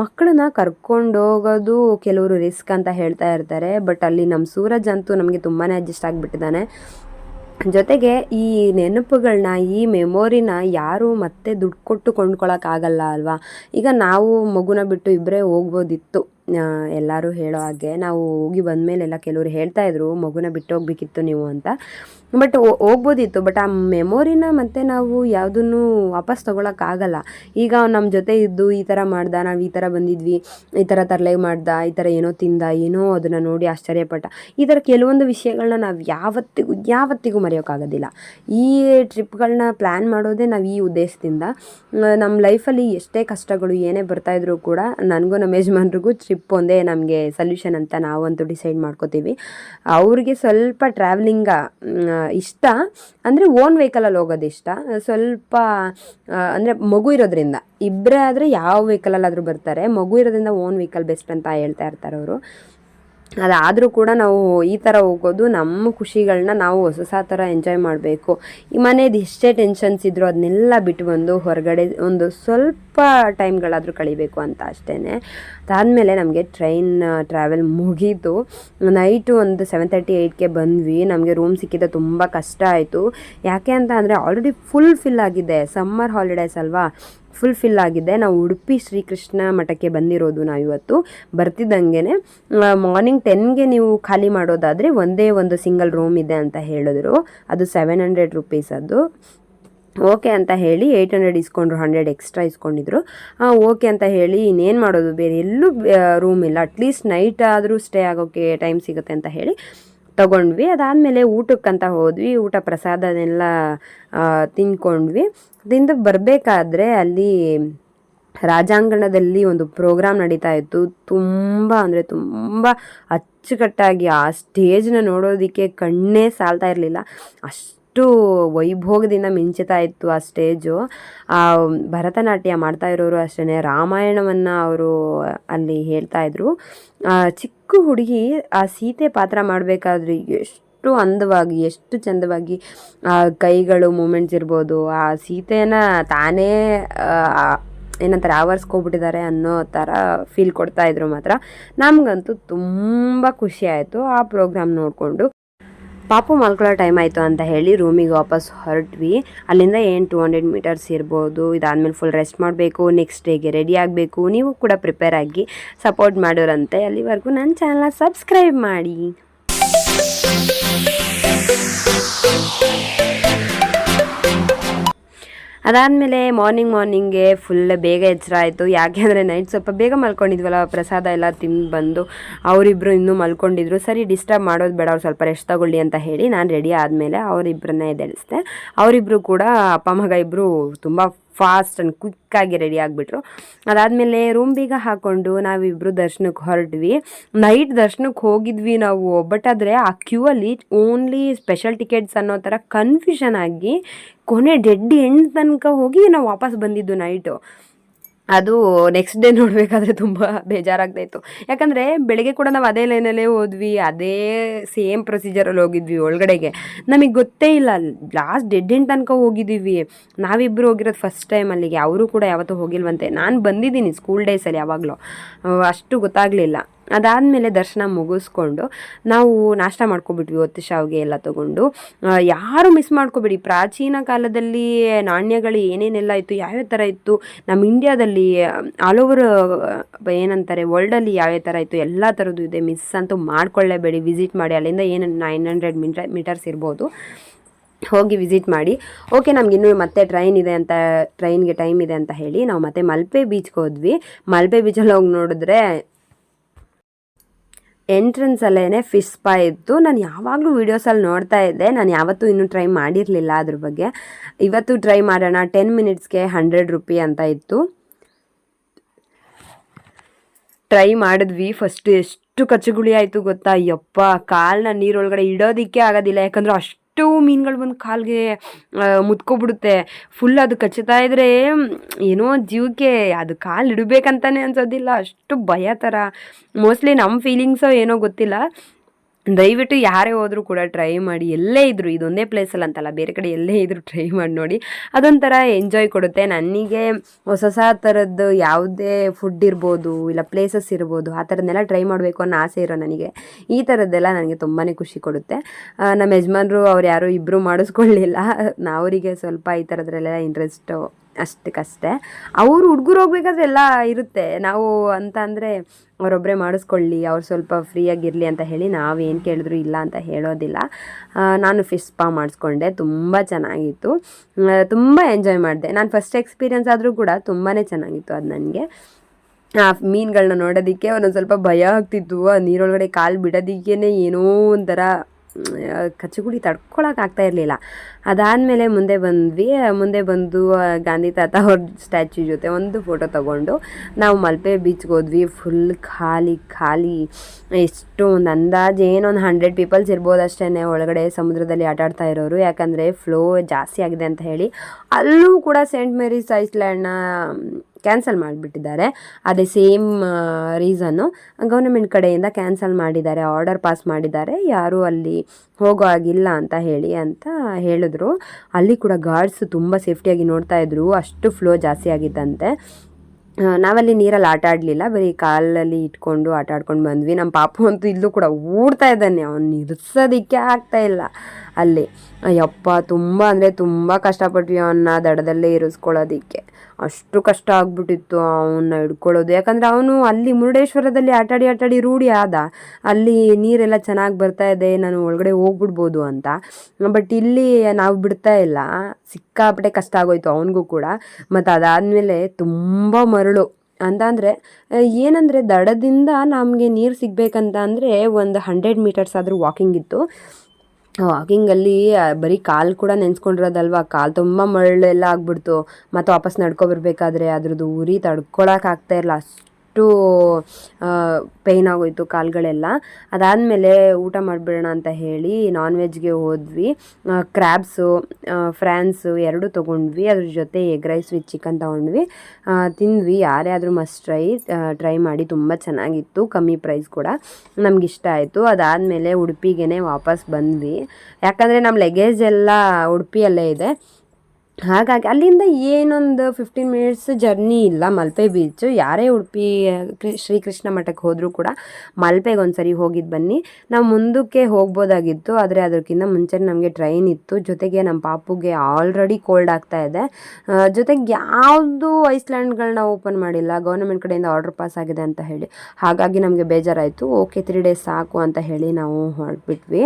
ಮಕ್ಕಳನ್ನ ಕರ್ಕೊಂಡು ಹೋಗೋದು ಕೆಲವರು ರಿಸ್ಕ್ ಅಂತ ಹೇಳ್ತಾ ಇರ್ತಾರೆ ಬಟ್ ಅಲ್ಲಿ ನಮ್ಮ ಸೂರಜ್ ಅಂತೂ ನಮಗೆ ತುಂಬಾ ಅಡ್ಜಸ್ಟ್ ಆಗಿಬಿಟ್ಟಿದ್ದಾನೆ. ಜೊತೆಗೆ ಈ ನೆನಪುಗಳನ್ನ ಈ ಮೆಮೊರಿನ ಯಾರು ಮತ್ತೆ ದುಡ್ಡು ಕೊಟ್ಟು ಕೊಂಡ್ಕೊಳಕ್ಕಾಗಲ್ಲ ಅಲ್ವಾ? ಈಗ ನಾವು ಮಗುನ ಬಿಟ್ಟು ಇಬ್ಬರೇ ಹೋಗ್ಬೋದಿತ್ತು. ಎಲ್ಲರೂ ಹೇಳೋ ಹಾಗೆ. ನಾವು ಹೋಗಿ ಬಂದಮೇಲೆ ಎಲ್ಲ ಕೆಲವರು ಹೇಳ್ತಾ ಇದ್ರು, ಮಗುನ ಬಿಟ್ಟು ಹೋಗ್ಬೇಕಿತ್ತು ನೀವು ಅಂತ. ಬಟ್ ಹೋಗ್ಬೋದಿತ್ತು. ಬಟ್ ಆ ಮೆಮೊರಿನ ಮತ್ತೆ ನಾವು ಯಾವುದನ್ನು ವಾಪಸ್ ತೊಗೊಳಕ್ಕಾಗಲ್ಲ. ಈಗ ನಮ್ಮ ಜೊತೆ ಇದ್ದು ಈ ಥರ ಮಾಡ್ದ, ನಾವು ಈ ಥರ ಬಂದಿದ್ವಿ, ಈ ಥರ ತರಲೆ ಮಾಡ್ದ, ಈ ಥರ ಏನೋ ತಿಂದ, ಏನೋ ಅದನ್ನು ನೋಡಿ ಆಶ್ಚರ್ಯಪಟ್ಟ. ಈ ಥರ ಕೆಲವೊಂದು ವಿಷಯಗಳನ್ನ ನಾವು ಯಾವತ್ತಿಗೂ ಯಾವತ್ತಿಗೂ ಮರೆಯೋಕ್ಕಾಗೋದಿಲ್ಲ ಈ ಟ್ರಿಪ್ಗಳನ್ನ ಪ್ಲ್ಯಾನ್ ಮಾಡೋದೇ ನಾವು ಈ ಉದ್ದೇಶದಿಂದ. ನಮ್ಮ ಲೈಫಲ್ಲಿ ಎಷ್ಟೇ ಕಷ್ಟಗಳು ಏನೇ ಬರ್ತಾಯಿದ್ರು ಕೂಡ ನನಗೂ ನಮ್ಮ ಯಜಮಾನ್ರಿಗೂ ಟ್ರಿಪ್ ಒಂದೇ ನಮಗೆ ಸಲ್ಯೂಷನ್ ಅಂತ ನಾವಂತೂ ಡಿಸೈಡ್ ಮಾಡ್ಕೋತೀವಿ. ಅವ್ರಿಗೆ ಸ್ವಲ್ಪ ಟ್ರಾವೆಲಿಂಗ ಇಷ್ಟ. ಅಂದರೆ ಓನ್ ವೆಹಿಕಲಲ್ಲಿ ಹೋಗೋದು ಇಷ್ಟ. ಸ್ವಲ್ಪ ಅಂದರೆ ಮಗು ಇರೋದ್ರಿಂದ. ಇಬ್ಬರೇ ಆದರೆ ಯಾವ ವೆಹಿಕಲಲ್ಲಾದರೂ ಬರ್ತಾರೆ. ಮಗು ಇರೋದ್ರಿಂದ ಓನ್ ವೆಹಿಕಲ್ ಬೆಸ್ಟ್ ಅಂತ ಹೇಳ್ತಾ ಇರ್ತಾರೆ ಅವರು. ಅದಾದರೂ ಕೂಡ ನಾವು ಈ ಥರ ಹೋಗೋದು, ನಮ್ಮ ಖುಷಿಗಳನ್ನ ನಾವು ಹೊಸ ಥರ ಎಂಜಾಯ್ ಮಾಡಬೇಕು. ಈ ಮನೇದು ಎಷ್ಟೇ ಟೆನ್ಷನ್ಸ್ ಇದ್ದರೂ ಅದನ್ನೆಲ್ಲ ಬಿಟ್ಟು ಬಂದು ಹೊರಗಡೆ ಒಂದು ಸ್ವಲ್ಪ ಟೈಮ್ಗಳಾದರೂ ಕಳಿಬೇಕು ಅಂತ ಅಷ್ಟೇ ಅದಾದಮೇಲೆ ನಮಗೆ ಟ್ರೈನ್ ಟ್ರಾವೆಲ್ ಮುಗೀತು. ನೈಟು ಒಂದು ಸೆವೆನ್ ತರ್ಟಿ ಏಯ್ಟ್ಗೆ ಬಂದ್ವಿ. ನಮಗೆ ರೂಮ್ ಸಿಕ್ಕಿದ್ದ ತುಂಬ ಕಷ್ಟ ಆಯಿತು. ಯಾಕೆ ಅಂತ ಅಂದರೆ ಆಲ್ರೆಡಿ ಫುಲ್ ಫಿಲ್ ಆಗಿದೆ. ಸಮ್ಮರ್ ಹಾಲಿಡೇಸ್ ಅಲ್ವಾ? ಫುಲ್ ಫಿಲ್ ಆಗಿದೆ ನಾವು ಉಡುಪಿ ಶ್ರೀಕೃಷ್ಣ ಮಠಕ್ಕೆ ಬಂದಿರೋದು ನಾವು ಇವತ್ತು ಬರ್ತಿದ್ದಂಗೆ ಮಾರ್ನಿಂಗ್ ಟೆನ್ಗೆ ನೀವು ಖಾಲಿ ಮಾಡೋದಾದರೆ ಒಂದೇ ಒಂದು ಸಿಂಗಲ್ ರೂಮ್ ಇದೆ ಅಂತ ಹೇಳಿದ್ರು. ಅದು ಸೆವೆನ್ ಹಂಡ್ರೆಡ್ ರುಪೀಸ್ ಅದು. ಓಕೆ ಅಂತ ಹೇಳಿ ಏಯ್ಟ್ ಹಂಡ್ರೆಡ್ ಇಸ್ಕೊಂಡ್ರು, ಹಂಡ್ರೆಡ್ ಎಕ್ಸ್ಟ್ರಾ ಇಸ್ಕೊಂಡಿದ್ರು. ಓಕೆ ಅಂತ ಹೇಳಿ ಇನ್ನೇನು ಮಾಡೋದು? ಬೇರೆ ಎಲ್ಲೂ ರೂಮ್ ಇಲ್ಲ. ಅಟ್ಲೀಸ್ಟ್ ನೈಟ್ ಆದರೂ ಸ್ಟೇ ಆಗೋಕ್ಕೆ ಟೈಮ್ ಸಿಗುತ್ತೆ ಅಂತ ಹೇಳಿ ತಗೊಂಡ್ವಿ. ಅದಾದಮೇಲೆ ಊಟಕ್ಕಂತ ಹೋದ್ವಿ. ಊಟ ಪ್ರಸಾದನೆಲ್ಲ ತಿನ್ಕೊಂಡ್ವಿ. ತಿಂದು ಬರಬೇಕಾದ್ರೆ ಅಲ್ಲಿ ರಾಜಾಂಗಣದಲ್ಲಿ ಒಂದು ಪ್ರೋಗ್ರಾಮ್ ನಡೀತಾ ಇತ್ತು. ತುಂಬ ಅಂದರೆ ತುಂಬ ಅಚ್ಚುಕಟ್ಟಾಗಿ ಆ ಸ್ಟೇಜ್ನ ನೋಡೋದಕ್ಕೆ ಕಣ್ಣೇ ಸಾಲ್ತಾ ಇರಲಿಲ್ಲ. ಅಷ್ಟು ವೈಭೋಗದಿಂದ ಮಿಂಚುತ್ತಾ ಇತ್ತು ಆ ಸ್ಟೇಜು. ಆ, ಭರತನಾಟ್ಯ ಮಾಡ್ತಾ ಇರೋರು ಅಷ್ಟೇ ರಾಮಾಯಣವನ್ನು ಅವರು ಅಲ್ಲಿ ಹೇಳ್ತಾ ಇದ್ರು ಚಿಕ್ಕ ಹುಡುಗಿ ಆ ಸೀತೆ ಪಾತ್ರ ಮಾಡಬೇಕಾದ್ರೆ ಎಷ್ಟು ಅಂದವಾಗಿ, ಎಷ್ಟು ಚಂದವಾಗಿ ಕೈಗಳು, ಮೂಮೆಂಟ್ಸ್ ಇರ್ಬೋದು. ಆ ಸೀತೆನ ತಾನೇ ಏನಂತಾರೆ, ಆವರಿಸ್ಕೊಬಿಟ್ಟಿದ್ದಾರೆ ಅನ್ನೋ ಥರ ಫೀಲ್ ಕೊಡ್ತಾ ಇದ್ರು ಮಾತ್ರ. ನಮಗಂತೂ ತುಂಬ ಖುಷಿ ಆಯಿತು ಆ ಪ್ರೋಗ್ರಾಮ್ ನೋಡಿಕೊಂಡು. ಪಾಪು ಮಲ್ಕೊಳ್ಳೋ ಟೈಮ್ ಆಯಿತು ಅಂತ ಹೇಳಿ ರೂಮಿಗೆ ವಾಪಸ್ ಹೊರಟ್ವಿ. ಅಲ್ಲಿಂದ ಏನು ಟು ಹಂಡ್ರೆಡ್ ಮೀಟರ್ಸ್ ಇರ್ಬೋದು, ಇದಾದಮೇಲೆ ಫುಲ್ ರೆಸ್ಟ್ ಮಾಡಬೇಕು ನೆಕ್ಸ್ಟ್ ಡೇಗೆ ರೆಡಿ ಆಗಬೇಕು. ನೀವು ಕೂಡ ಪ್ರಿಪೇರ್ ಆಗಿ ಸಪೋರ್ಟ್ ಮಾಡೋರಂತೆ. ಅಲ್ಲಿವರೆಗೂ ನನ್ನ ಚಾನಲ್ನ ಸಬ್ಸ್ಕ್ರೈಬ್ ಮಾಡಿ. ಅದಾದಮೇಲೆ ಮಾರ್ನಿಂಗ್ ಮಾರ್ನಿಂಗೇ ಫುಲ್ ಬೇಗ ಎಚ್ಚರ ಆಯಿತು ಯಾಕೆ ಅಂದರೆ ನೈಟ್ ಸ್ವಲ್ಪ ಬೇಗ ಮಲ್ಕೊಂಡಿದ್ವಲ್ಲ, ಪ್ರಸಾದ ಎಲ್ಲ ತಿಂದು ಬಂದು ಅವರಿಬ್ಬರು ಇನ್ನೂ ಮಲ್ಕೊಂಡಿದ್ರು. ಸರಿ ಡಿಸ್ಟರ್ಬ್ ಮಾಡೋದು ಬೇಡ, ಅವ್ರು ಸ್ವಲ್ಪ ರೆಸ್ಟ್ ತಗೊಳ್ಳಿ ಅಂತ ಹೇಳಿ ನಾನು ರೆಡಿ ಆದಮೇಲೆ ಅವರಿಬ್ಬರನ್ನ ಎದ್ದೇಳಿಸ್ದೆ. ಅವರಿಬ್ಬರು ಕೂಡ ಅಪ್ಪ ಮಗ ಇಬ್ಬರು ತುಂಬ ಫಾಸ್ಟ್ ಆ್ಯಂಡ್ ಕ್ವಿಕ್ಕಾಗಿ ರೆಡಿ ಆಗಿಬಿಟ್ರು. ಅದಾದಮೇಲೆ ರೂಮ್ ಬೀಗ ಹಾಕ್ಕೊಂಡು ನಾವಿಬ್ಬರು ದರ್ಶನಕ್ಕೆ ಹೊರಟ್ವಿ. ನೈಟ್ ದರ್ಶನಕ್ಕೆ ಹೋಗಿದ್ವಿ ನಾವು ಬಟ್ ಆದರೆ ಆ ಕ್ಯೂ ಅಲ್ಲಿ ಓನ್ಲಿ ಸ್ಪೆಷಲ್ ಟಿಕೆಟ್ಸ್ ಅನ್ನೋ ಥರ ಕನ್ಫ್ಯೂಷನ್ ಆಗಿ ಕೊನೆ ಡೆಡ್ ಎಂಡ್ ತನಕ ಹೋಗಿ ನಾವು ವಾಪಸ್ ಬಂದಿದ್ದು ನೈಟು ಅದು ನೆಕ್ಸ್ಟ್ ಡೇ ನೋಡಬೇಕಾದ್ರೆ ತುಂಬ ಬೇಜಾರಾಗ್ತಾ ಇತ್ತು. ಯಾಕಂದರೆ ಬೆಳಗ್ಗೆ ಕೂಡ ನಾವು ಅದೇ ಲೈನಲ್ಲೇ ಹೋದ್ವಿ, ಅದೇ ಸೇಮ್ ಪ್ರೊಸೀಜರಲ್ಲಿ ಹೋಗಿದ್ವಿ ಒಳಗಡೆಗೆ. ನಮಗೆ ಗೊತ್ತೇ ಇಲ್ಲ ಲಾಸ್ಟ್ ಡೆಡ್ ಎಂಡ್ ತನಕ ಹೋಗಿದ್ದೀವಿ. ನಾವಿಬ್ಬರು ಹೋಗಿರೋದು ಫಸ್ಟ್ ಟೈಮ್ ಅಲ್ಲಿಗೆ, ಅವರು ಕೂಡ ಯಾವತ್ತೂ ಹೋಗಿಲ್ವಂತೆ. ನಾನು ಬಂದಿದ್ದೀನಿ ಸ್ಕೂಲ್ ಡೇಸಲ್ಲಿ ಯಾವಾಗಲೂ. ಅಷ್ಟು ಗೊತ್ತಾಗಲಿಲ್ಲ. ಅದಾದಮೇಲೆ ದರ್ಶನ ಮುಗಿಸ್ಕೊಂಡು ನಾವು ನಾಷ್ಟ ಮಾಡ್ಕೊಬಿಟ್ವಿ ಹೊತ್ತು ಶಾವಿಗೆ ಎಲ್ಲ ತೊಗೊಂಡು. ಯಾರು ಮಿಸ್ ಮಾಡ್ಕೋಬೇಡಿ. ಪ್ರಾಚೀನ ಕಾಲದಲ್ಲಿ ನಾಣ್ಯಗಳು ಏನೇನೆಲ್ಲ ಇತ್ತು, ಯಾವ್ಯಾವ ಥರ ಇತ್ತು? ನಮ್ಮ ಇಂಡಿಯಾದಲ್ಲಿ ಆಲ್ ಓವರ್ ಏನಂತಾರೆ ವರ್ಲ್ಡಲ್ಲಿ ಯಾವ್ಯಾವ ಥರ ಇತ್ತು? ಎಲ್ಲ ಥರದ್ದು ಇದೆ. ಮಿಸ್ ಅಂತೂ ಮಾಡ್ಕೊಳ್ಳೇಬೇಡಿ. ವಿಸಿಟ್ ಮಾಡಿ. ಅಲ್ಲಿಂದ ಏನು ನೈನ್ ಹಂಡ್ರೆಡ್ ಮೀಟರ್ ಮೀಟರ್ಸ್ ಇರ್ಬೋದು. ಹೋಗಿ ವಿಸಿಟ್ ಮಾಡಿ. ಓಕೆ ನಮ್ಗೆ ಇನ್ನೂ ಮತ್ತೆ ಟ್ರೈನ್ ಇದೆ ಅಂತ ಟ್ರೈನ್ಗೆ ಟೈಮ್ ಇದೆ ಅಂತ ಹೇಳಿ ನಾವು ಮತ್ತೆ ಮಲ್ಪೆ ಬೀಚ್ಗೆ ಹೋದ್ವಿ. ಮಲ್ಪೆ ಬೀಚಲ್ಲಿ ಹೋಗಿ ನೋಡಿದ್ರೆ ಎಂಟ್ರೆನ್ಸ್ ಅಲ್ಲೇ ಫಿಶ್ ಸ್ಪಾ ಇತ್ತು. ನಾನು ಯಾವಾಗಲೂ ವೀಡಿಯೋಸಲ್ಲಿ ನೋಡ್ತಾ ಇದ್ದೆ. ನಾನು ಯಾವತ್ತೂ ಇನ್ನೂ ಟ್ರೈ ಮಾಡಿರಲಿಲ್ಲ ಅದ್ರ ಬಗ್ಗೆ. ಇವತ್ತು ಟ್ರೈ ಮಾಡೋಣ. ಟೆನ್ ಮಿನಿಟ್ಸ್ಗೆ ಹಂಡ್ರೆಡ್ ರುಪಿ ಅಂತ ಇತ್ತು. ಟ್ರೈ ಮಾಡಿದ್ವಿ. ಫಸ್ಟ್ ಎಷ್ಟು ಕಚ್ಚಗುಳಿ ಆಯಿತು ಗೊತ್ತಾ? ಯಪ್ಪ ಕಾಲನ್ನ ನೀರೊಳಗಡೆ ಇಡೋದಕ್ಕೆ ಆಗೋದಿಲ್ಲ. ಯಾಕಂದ್ರೆ ಅಷ್ಟು ಮೀನುಗಳು ಬಂದು ಕಾಲಿಗೆ ಮುತ್ಕೊಬಿಡುತ್ತೆ. ಫುಲ್ ಅದು ಕಚ್ಚುತ್ತಾ ಇದ್ರೆ ಏನೋ ಜೀವಕ್ಕೆ ಅದು ಕಾಲು ಇಡಬೇಕಂತಾನೆ ಅನ್ಸೋದಿಲ್ಲ. ಅಷ್ಟು ಭಯ ಥರ. ಮೋಸ್ಟ್ಲಿ ನಮ್ಮ ಫೀಲಿಂಗ್ಸೋ ಏನೋ ಗೊತ್ತಿಲ್ಲ. ದಯವಿಟ್ಟು ಯಾರೇ ಹೋದರೂ ಕೂಡ ಟ್ರೈ ಮಾಡಿ, ಎಲ್ಲೇ ಇದ್ದರು ಇದೊಂದೇ ಪ್ಲೇಸಲ್ಲಿ ಅಂತಲ್ಲ, ಬೇರೆ ಕಡೆ ಎಲ್ಲೇ ಇದ್ದರೂ ಟ್ರೈ ಮಾಡಿ ನೋಡಿ, ಅದೊಂಥರ ಎಂಜಾಯ್ ಕೊಡುತ್ತೆ. ನನಗೆ ಹೊಸ ಹೊಸ ಥರದ್ದು ಯಾವುದೇ ಫುಡ್ ಇರ್ಬೋದು, ಇಲ್ಲ ಪ್ಲೇಸಸ್ ಇರ್ಬೋದು, ಆ ಥರದ್ದೆಲ್ಲ ಟ್ರೈ ಮಾಡಬೇಕು ಅನ್ನೋ ಆಸೆ ಇರೋ ನನಗೆ. ಈ ಥರದ್ದೆಲ್ಲ ನನಗೆ ತುಂಬಾ ಖುಷಿ ಕೊಡುತ್ತೆ. ನಮ್ಮ ಯಜಮಾನ್ರು ಅವ್ರು ಯಾರೂ ಇಬ್ಬರು ಮಾಡಿಸ್ಕೊಳ್ಳಿಲ್ಲ. ಅವರಿಗೆ ಸ್ವಲ್ಪ ಈ ಥರದ್ರಲ್ಲೆಲ್ಲ ಇಂಟ್ರೆಸ್ಟು ಅಷ್ಟಕ್ಕಷ್ಟೇ. ಅವರು ಹುಡುಗರು ಹೋಗ್ಬೇಕಾದ್ರೆ ಎಲ್ಲ ಇರುತ್ತೆ. ನಾವು ಅಂತ ಅಂದರೆ ಅವರೊಬ್ಬರೇ ಮಾಡಿಸ್ಕೊಳ್ಳಿ, ಅವ್ರು ಸ್ವಲ್ಪ ಫ್ರೀಯಾಗಿರಲಿ ಅಂತ ಹೇಳಿ ನಾವೇನು ಕೇಳಿದ್ರು ಇಲ್ಲ ಅಂತ ಹೇಳೋದಿಲ್ಲ. ನಾನು ಫಿಶ್ ಪಾ ಮಾಡಿಸ್ಕೊಂಡೆ, ತುಂಬ ಚೆನ್ನಾಗಿತ್ತು. ತುಂಬ ಎಂಜಾಯ್ ಮಾಡಿದೆ. ನಾನು ಫಸ್ಟ್ ಎಕ್ಸ್ಪೀರಿಯನ್ಸ್ ಆದರೂ ಕೂಡ ತುಂಬಾ ಚೆನ್ನಾಗಿತ್ತು ಅದು ನನಗೆ. ಆ ಮೀನುಗಳನ್ನ ನೋಡೋದಕ್ಕೆ ಒಂದೊಂದು ಸ್ವಲ್ಪ ಭಯ ಆಗ್ತಿತ್ತು. ಆ, ನೀರೊಳಗಡೆ ಕಾಲು ಬಿಡೋದಕ್ಕೇ ಏನೋ ಒಂಥರ ಕಚ್ಚುಗುಳಿ ತಡ್ಕೊಳಕ್ಕೆ ಆಗ್ತಾ ಇರಲಿಲ್ಲ. ಅದಾದಮೇಲೆ ಮುಂದೆ ಬಂದ್ವಿ. ಮುಂದೆ ಬಂದು ಗಾಂಧಿ ತಾತ ಅವ್ರ ಸ್ಟ್ಯಾಚ್ಯೂ ಜೊತೆ ಒಂದು ಫೋಟೋ ತಗೊಂಡು ನಾವು ಮಲ್ಪೆ ಬೀಚ್ಗೆ ಹೋದ್ವಿ. ಫುಲ್ ಖಾಲಿ ಖಾಲಿ. ಎಷ್ಟು ಒಂದು ಅಂದಾಜು. ಏನೋ ಒಂದು ಹಂಡ್ರೆಡ್ ಪೀಪಲ್ಸ್ ಇರ್ಬೋದು ಅಷ್ಟೇ ಒಳಗಡೆ ಸಮುದ್ರದಲ್ಲಿ ಆಟ ಆಡ್ತಾ ಇರೋರು. ಯಾಕಂದರೆ ಫ್ಲೋ ಜಾಸ್ತಿ ಆಗಿದೆ ಅಂತ ಹೇಳಿ. ಅಲ್ಲೂ ಕೂಡ ಸೇಂಟ್ ಮೇರೀಸ್ ಐಸ್ಲ್ಯಾಂಡ್ನ ಕ್ಯಾನ್ಸಲ್ ಮಾಡಿಬಿಟ್ಟಿದ್ದಾರೆ. ಅದೇ ಸೇಮ್ ರೀಸನ್ನು ಗೌರ್ಮೆಂಟ್ ಕಡೆಯಿಂದ ಕ್ಯಾನ್ಸಲ್ ಮಾಡಿದ್ದಾರೆ ಆರ್ಡರ್ ಪಾಸ್ ಮಾಡಿದ್ದಾರೆ. ಯಾರೂ ಅಲ್ಲಿ ಹೋಗೋ ಆಗಿಲ್ಲ ಅಂತ ಹೇಳಿ ಅಂತ ಹೇಳಿದ್ರು. ಅಲ್ಲಿ ಕೂಡ ಗಾರ್ಡ್ಸ್ ತುಂಬ ಸೇಫ್ಟಿಯಾಗಿ ನೋಡ್ತಾ ಇದ್ರು. ಅಷ್ಟು ಫ್ಲೋ ಜಾಸ್ತಿ ಆಗಿದ್ದಂತೆ ನಾವಲ್ಲಿ ನೀರಲ್ಲಿ ಆಟ ಆಡಲಿಲ್ಲ. ಬರೀ ಕಾಲಲ್ಲಿ ಇಟ್ಕೊಂಡು ಆಟ ಆಡ್ಕೊಂಡು ಬಂದ್ವಿ. ನಮ್ಮ ಪಾಪು ಅಂತೂ ಇಲ್ಲೂ ಕೂಡ ಓಡ್ತಾ ಇದ್ದಾನೆ. ಅವ್ನು ನಿಲ್ಲಿಸೋದಕ್ಕೆ ಆಗ್ತಾ ಇಲ್ಲ ಅಲ್ಲಿ. ಯಪ್ಪ ತುಂಬ ಅಂದರೆ ತುಂಬ ಕಷ್ಟಪಟ್ವಿ ಅವನ್ನ ದಡದಲ್ಲೇ ಇರಿಸ್ಕೊಳ್ಳೋದಕ್ಕೆ. ಅಷ್ಟು ಕಷ್ಟ ಆಗ್ಬಿಟ್ಟಿತ್ತು ಅವನ್ನ ಹಿಡ್ಕೊಳ್ಳೋದು. ಯಾಕಂದರೆ ಅವನು ಅಲ್ಲಿ ಮುರುಡೇಶ್ವರದಲ್ಲಿ ಆಟಾಡಿ ಆಟಾಡಿ ರೂಢಿ ಆದ. ಅಲ್ಲಿ ನೀರೆಲ್ಲ ಚೆನ್ನಾಗಿ ಬರ್ತಾ ಇದೆ, ನಾನು ಒಳಗಡೆ ಹೋಗ್ಬಿಡ್ಬೋದು ಅಂತ. ಬಟ್ ಇಲ್ಲಿ ನಾವು ಬಿಡ್ತಾ ಇಲ್ಲ. ಸಿಕ್ಕಾಪಟ್ಟೆ ಕಷ್ಟ ಆಗೋಯ್ತು ಅವನಿಗೂ ಕೂಡ. ಮತ್ತು ಅದಾದಮೇಲೆ ತುಂಬ ಮರಳು. ಅಂತ ಅಂದರೆ ಏನಂದರೆ ದಡದಿಂದ ನಮಗೆ ನೀರು ಸಿಗಬೇಕಂತ ಅಂದರೆ ಒಂದು ಹಂಡ್ರೆಡ್ ಮೀಟರ್ಸ್ ಆದರೂ ವಾಕಿಂಗ್ ಇತ್ತು. ವಾಕಿಂಗಲ್ಲಿ ಬರೀ ಕಾಲು ಕೂಡ ನೆನ್ಸ್ಕೊಂಡಿರೋದಲ್ವಾ? ಕಾಲು ತುಂಬ ಮರಳೆಲ್ಲ ಆಗ್ಬಿಡ್ತು. ಮತ್ತು ವಾಪಸ್ ನಡ್ಕೊಬರ್ಬೇಕಾದ್ರೆ ಅದ್ರದ್ದು ಉರಿ ತಡ್ಕೊಳಕ್ಕಾಗ್ತಾ ಇರಲ್ಲ ಅಷ್ಟು ಪೇಯ್ನ್ ಆಗೋಯ್ತು ಕಾಲುಗಳೆಲ್ಲ. ಅದಾದಮೇಲೆ ಊಟ ಮಾಡಿಬಿಡೋಣ ಅಂತ ಹೇಳಿ ನಾನ್ ವೆಜ್ಗೆ ಹೋದ್ವಿ. ಕ್ರ್ಯಾಬ್ಸು ಫ್ರ್ಯಾನ್ಸು ಎರಡು ತೊಗೊಂಡ್ವಿ. ಅದ್ರ ಜೊತೆ ಎಗ್ ರೈಸ್ ವಿತ್ ಚಿಕನ್ ತೊಗೊಂಡ್ವಿ. ತಿಂದ್ವಿ. ಯಾರೇ ಆದರೂ ಮಸ್ಟ್ ಟ್ರೈ ಟ್ರೈ ಮಾಡಿ ತುಂಬ ಚೆನ್ನಾಗಿತ್ತು. ಕಮ್ಮಿ ಪ್ರೈಸ್ ಕೂಡ. ನಮ್ಗೆ ಇಷ್ಟ ಆಯಿತು. ಅದಾದಮೇಲೆ ಉಡುಪಿಗೆ ವಾಪಸ್ ಬಂದ್ವಿ. ಯಾಕಂದರೆ ನಮ್ಮ ಲಗೇಜ್ ಎಲ್ಲ ಉಡುಪಿಯಲ್ಲೇ ಇದೆ. ಹಾಗಾಗಿ ಅಲ್ಲಿಂದ ಏನೊಂದು ಫಿಫ್ಟೀನ್ ಮಿನಿಟ್ಸ್ ಜರ್ನಿ ಇಲ್ಲ. ಮಲ್ಪೆ ಬೀಚು ಯಾರೇ ಉಡುಪಿ ಶ್ರೀಕೃಷ್ಣ ಮಠಕ್ಕೆ ಹೋದರೂ ಕೂಡ ಮಲ್ಪೆಗೆ ಒಂದ್ಸರಿ ಹೋಗಿದ್ದು ಬನ್ನಿ. ನಾವು ಮುಂದಕ್ಕೆ ಹೋಗ್ಬೋದಾಗಿತ್ತು, ಆದರೆ ಅದಕ್ಕಿಂತ ಮುಂಚೆ ನಮಗೆ ಟ್ರೈನ್ ಇತ್ತು. ಜೊತೆಗೆ ನಮ್ಮ ಪಾಪುಗೆ ಆಲ್ರೆಡಿ ಕೋಲ್ಡ್ ಆಗ್ತಾ ಇದೆ. ಜೊತೆಗೆ ಯಾವುದು ಐಸ್ಲ್ಯಾಂಡ್ಗಳನ್ನ ಓಪನ್ ಮಾಡಿಲ್ಲ. ಗೌರ್ಮೆಂಟ್ ಕಡೆಯಿಂದ ಆರ್ಡರ್ ಪಾಸ್ ಆಗಿದೆ ಅಂತ ಹೇಳಿ. ಹಾಗಾಗಿ ನಮಗೆ ಬೇಜಾರಾಯಿತು. ಓಕೆ ತ್ರೀ ಡೇಸ್ ಸಾಕು ಅಂತ ಹೇಳಿ ನಾವು ಹೊರಟ್ಬಿಟ್ವಿ.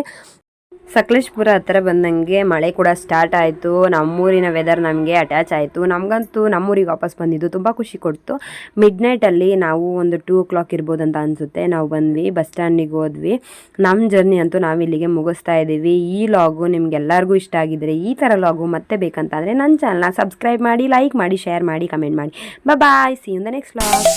ಸಕಲೇಶ್ಪುರ ಹತ್ರ ಬಂದಂಗೆ ಮಳೆ ಕೂಡ ಸ್ಟಾರ್ಟ್ ಆಯಿತು. ನಮ್ಮೂರಿನ ವೆದರ್ ನಮಗೆ ಅಟ್ಯಾಚ್ ಆಯಿತು. ನಮಗಂತೂ ನಮ್ಮೂರಿಗೆ ವಾಪಸ್ ಬಂದಿದ್ದು ತುಂಬ ಖುಷಿ ಕೊಡ್ತು. ಮಿಡ್ ನೈಟಲ್ಲಿ ನಾವು ಒಂದು ಟೂ ಓ ಕ್ಲಾಕ್ ಇರ್ಬೋದು ಅಂತ ಅನಿಸುತ್ತೆ. ನಾವು ಬಂದ್ವಿ ಬಸ್ ಸ್ಟ್ಯಾಂಡಿಗೆ ಹೋದ್ವಿ. ನಮ್ಮ ಜರ್ನಿ ಅಂತೂ ನಾವು ಇಲ್ಲಿಗೆ ಮುಗಿಸ್ತಾ ಇದ್ದೀವಿ ಈ ಲಾಗು ನಿಮ್ಗೆಲ್ಲರಿಗೂ ಇಷ್ಟ ಆಗಿದ್ರೆ ಈ ಥರ ಲಾಗು ಮತ್ತೆ ಬೇಕಂತಂದರೆ ನನ್ನ ಚಾನಲ್ನ ಸಬ್ಸ್ಕ್ರೈಬ್ ಮಾಡಿ ಲೈಕ್ ಮಾಡಿ ಶೇರ್ ಮಾಡಿ ಕಮೆಂಟ್ ಮಾಡಿ. Bye see in the next log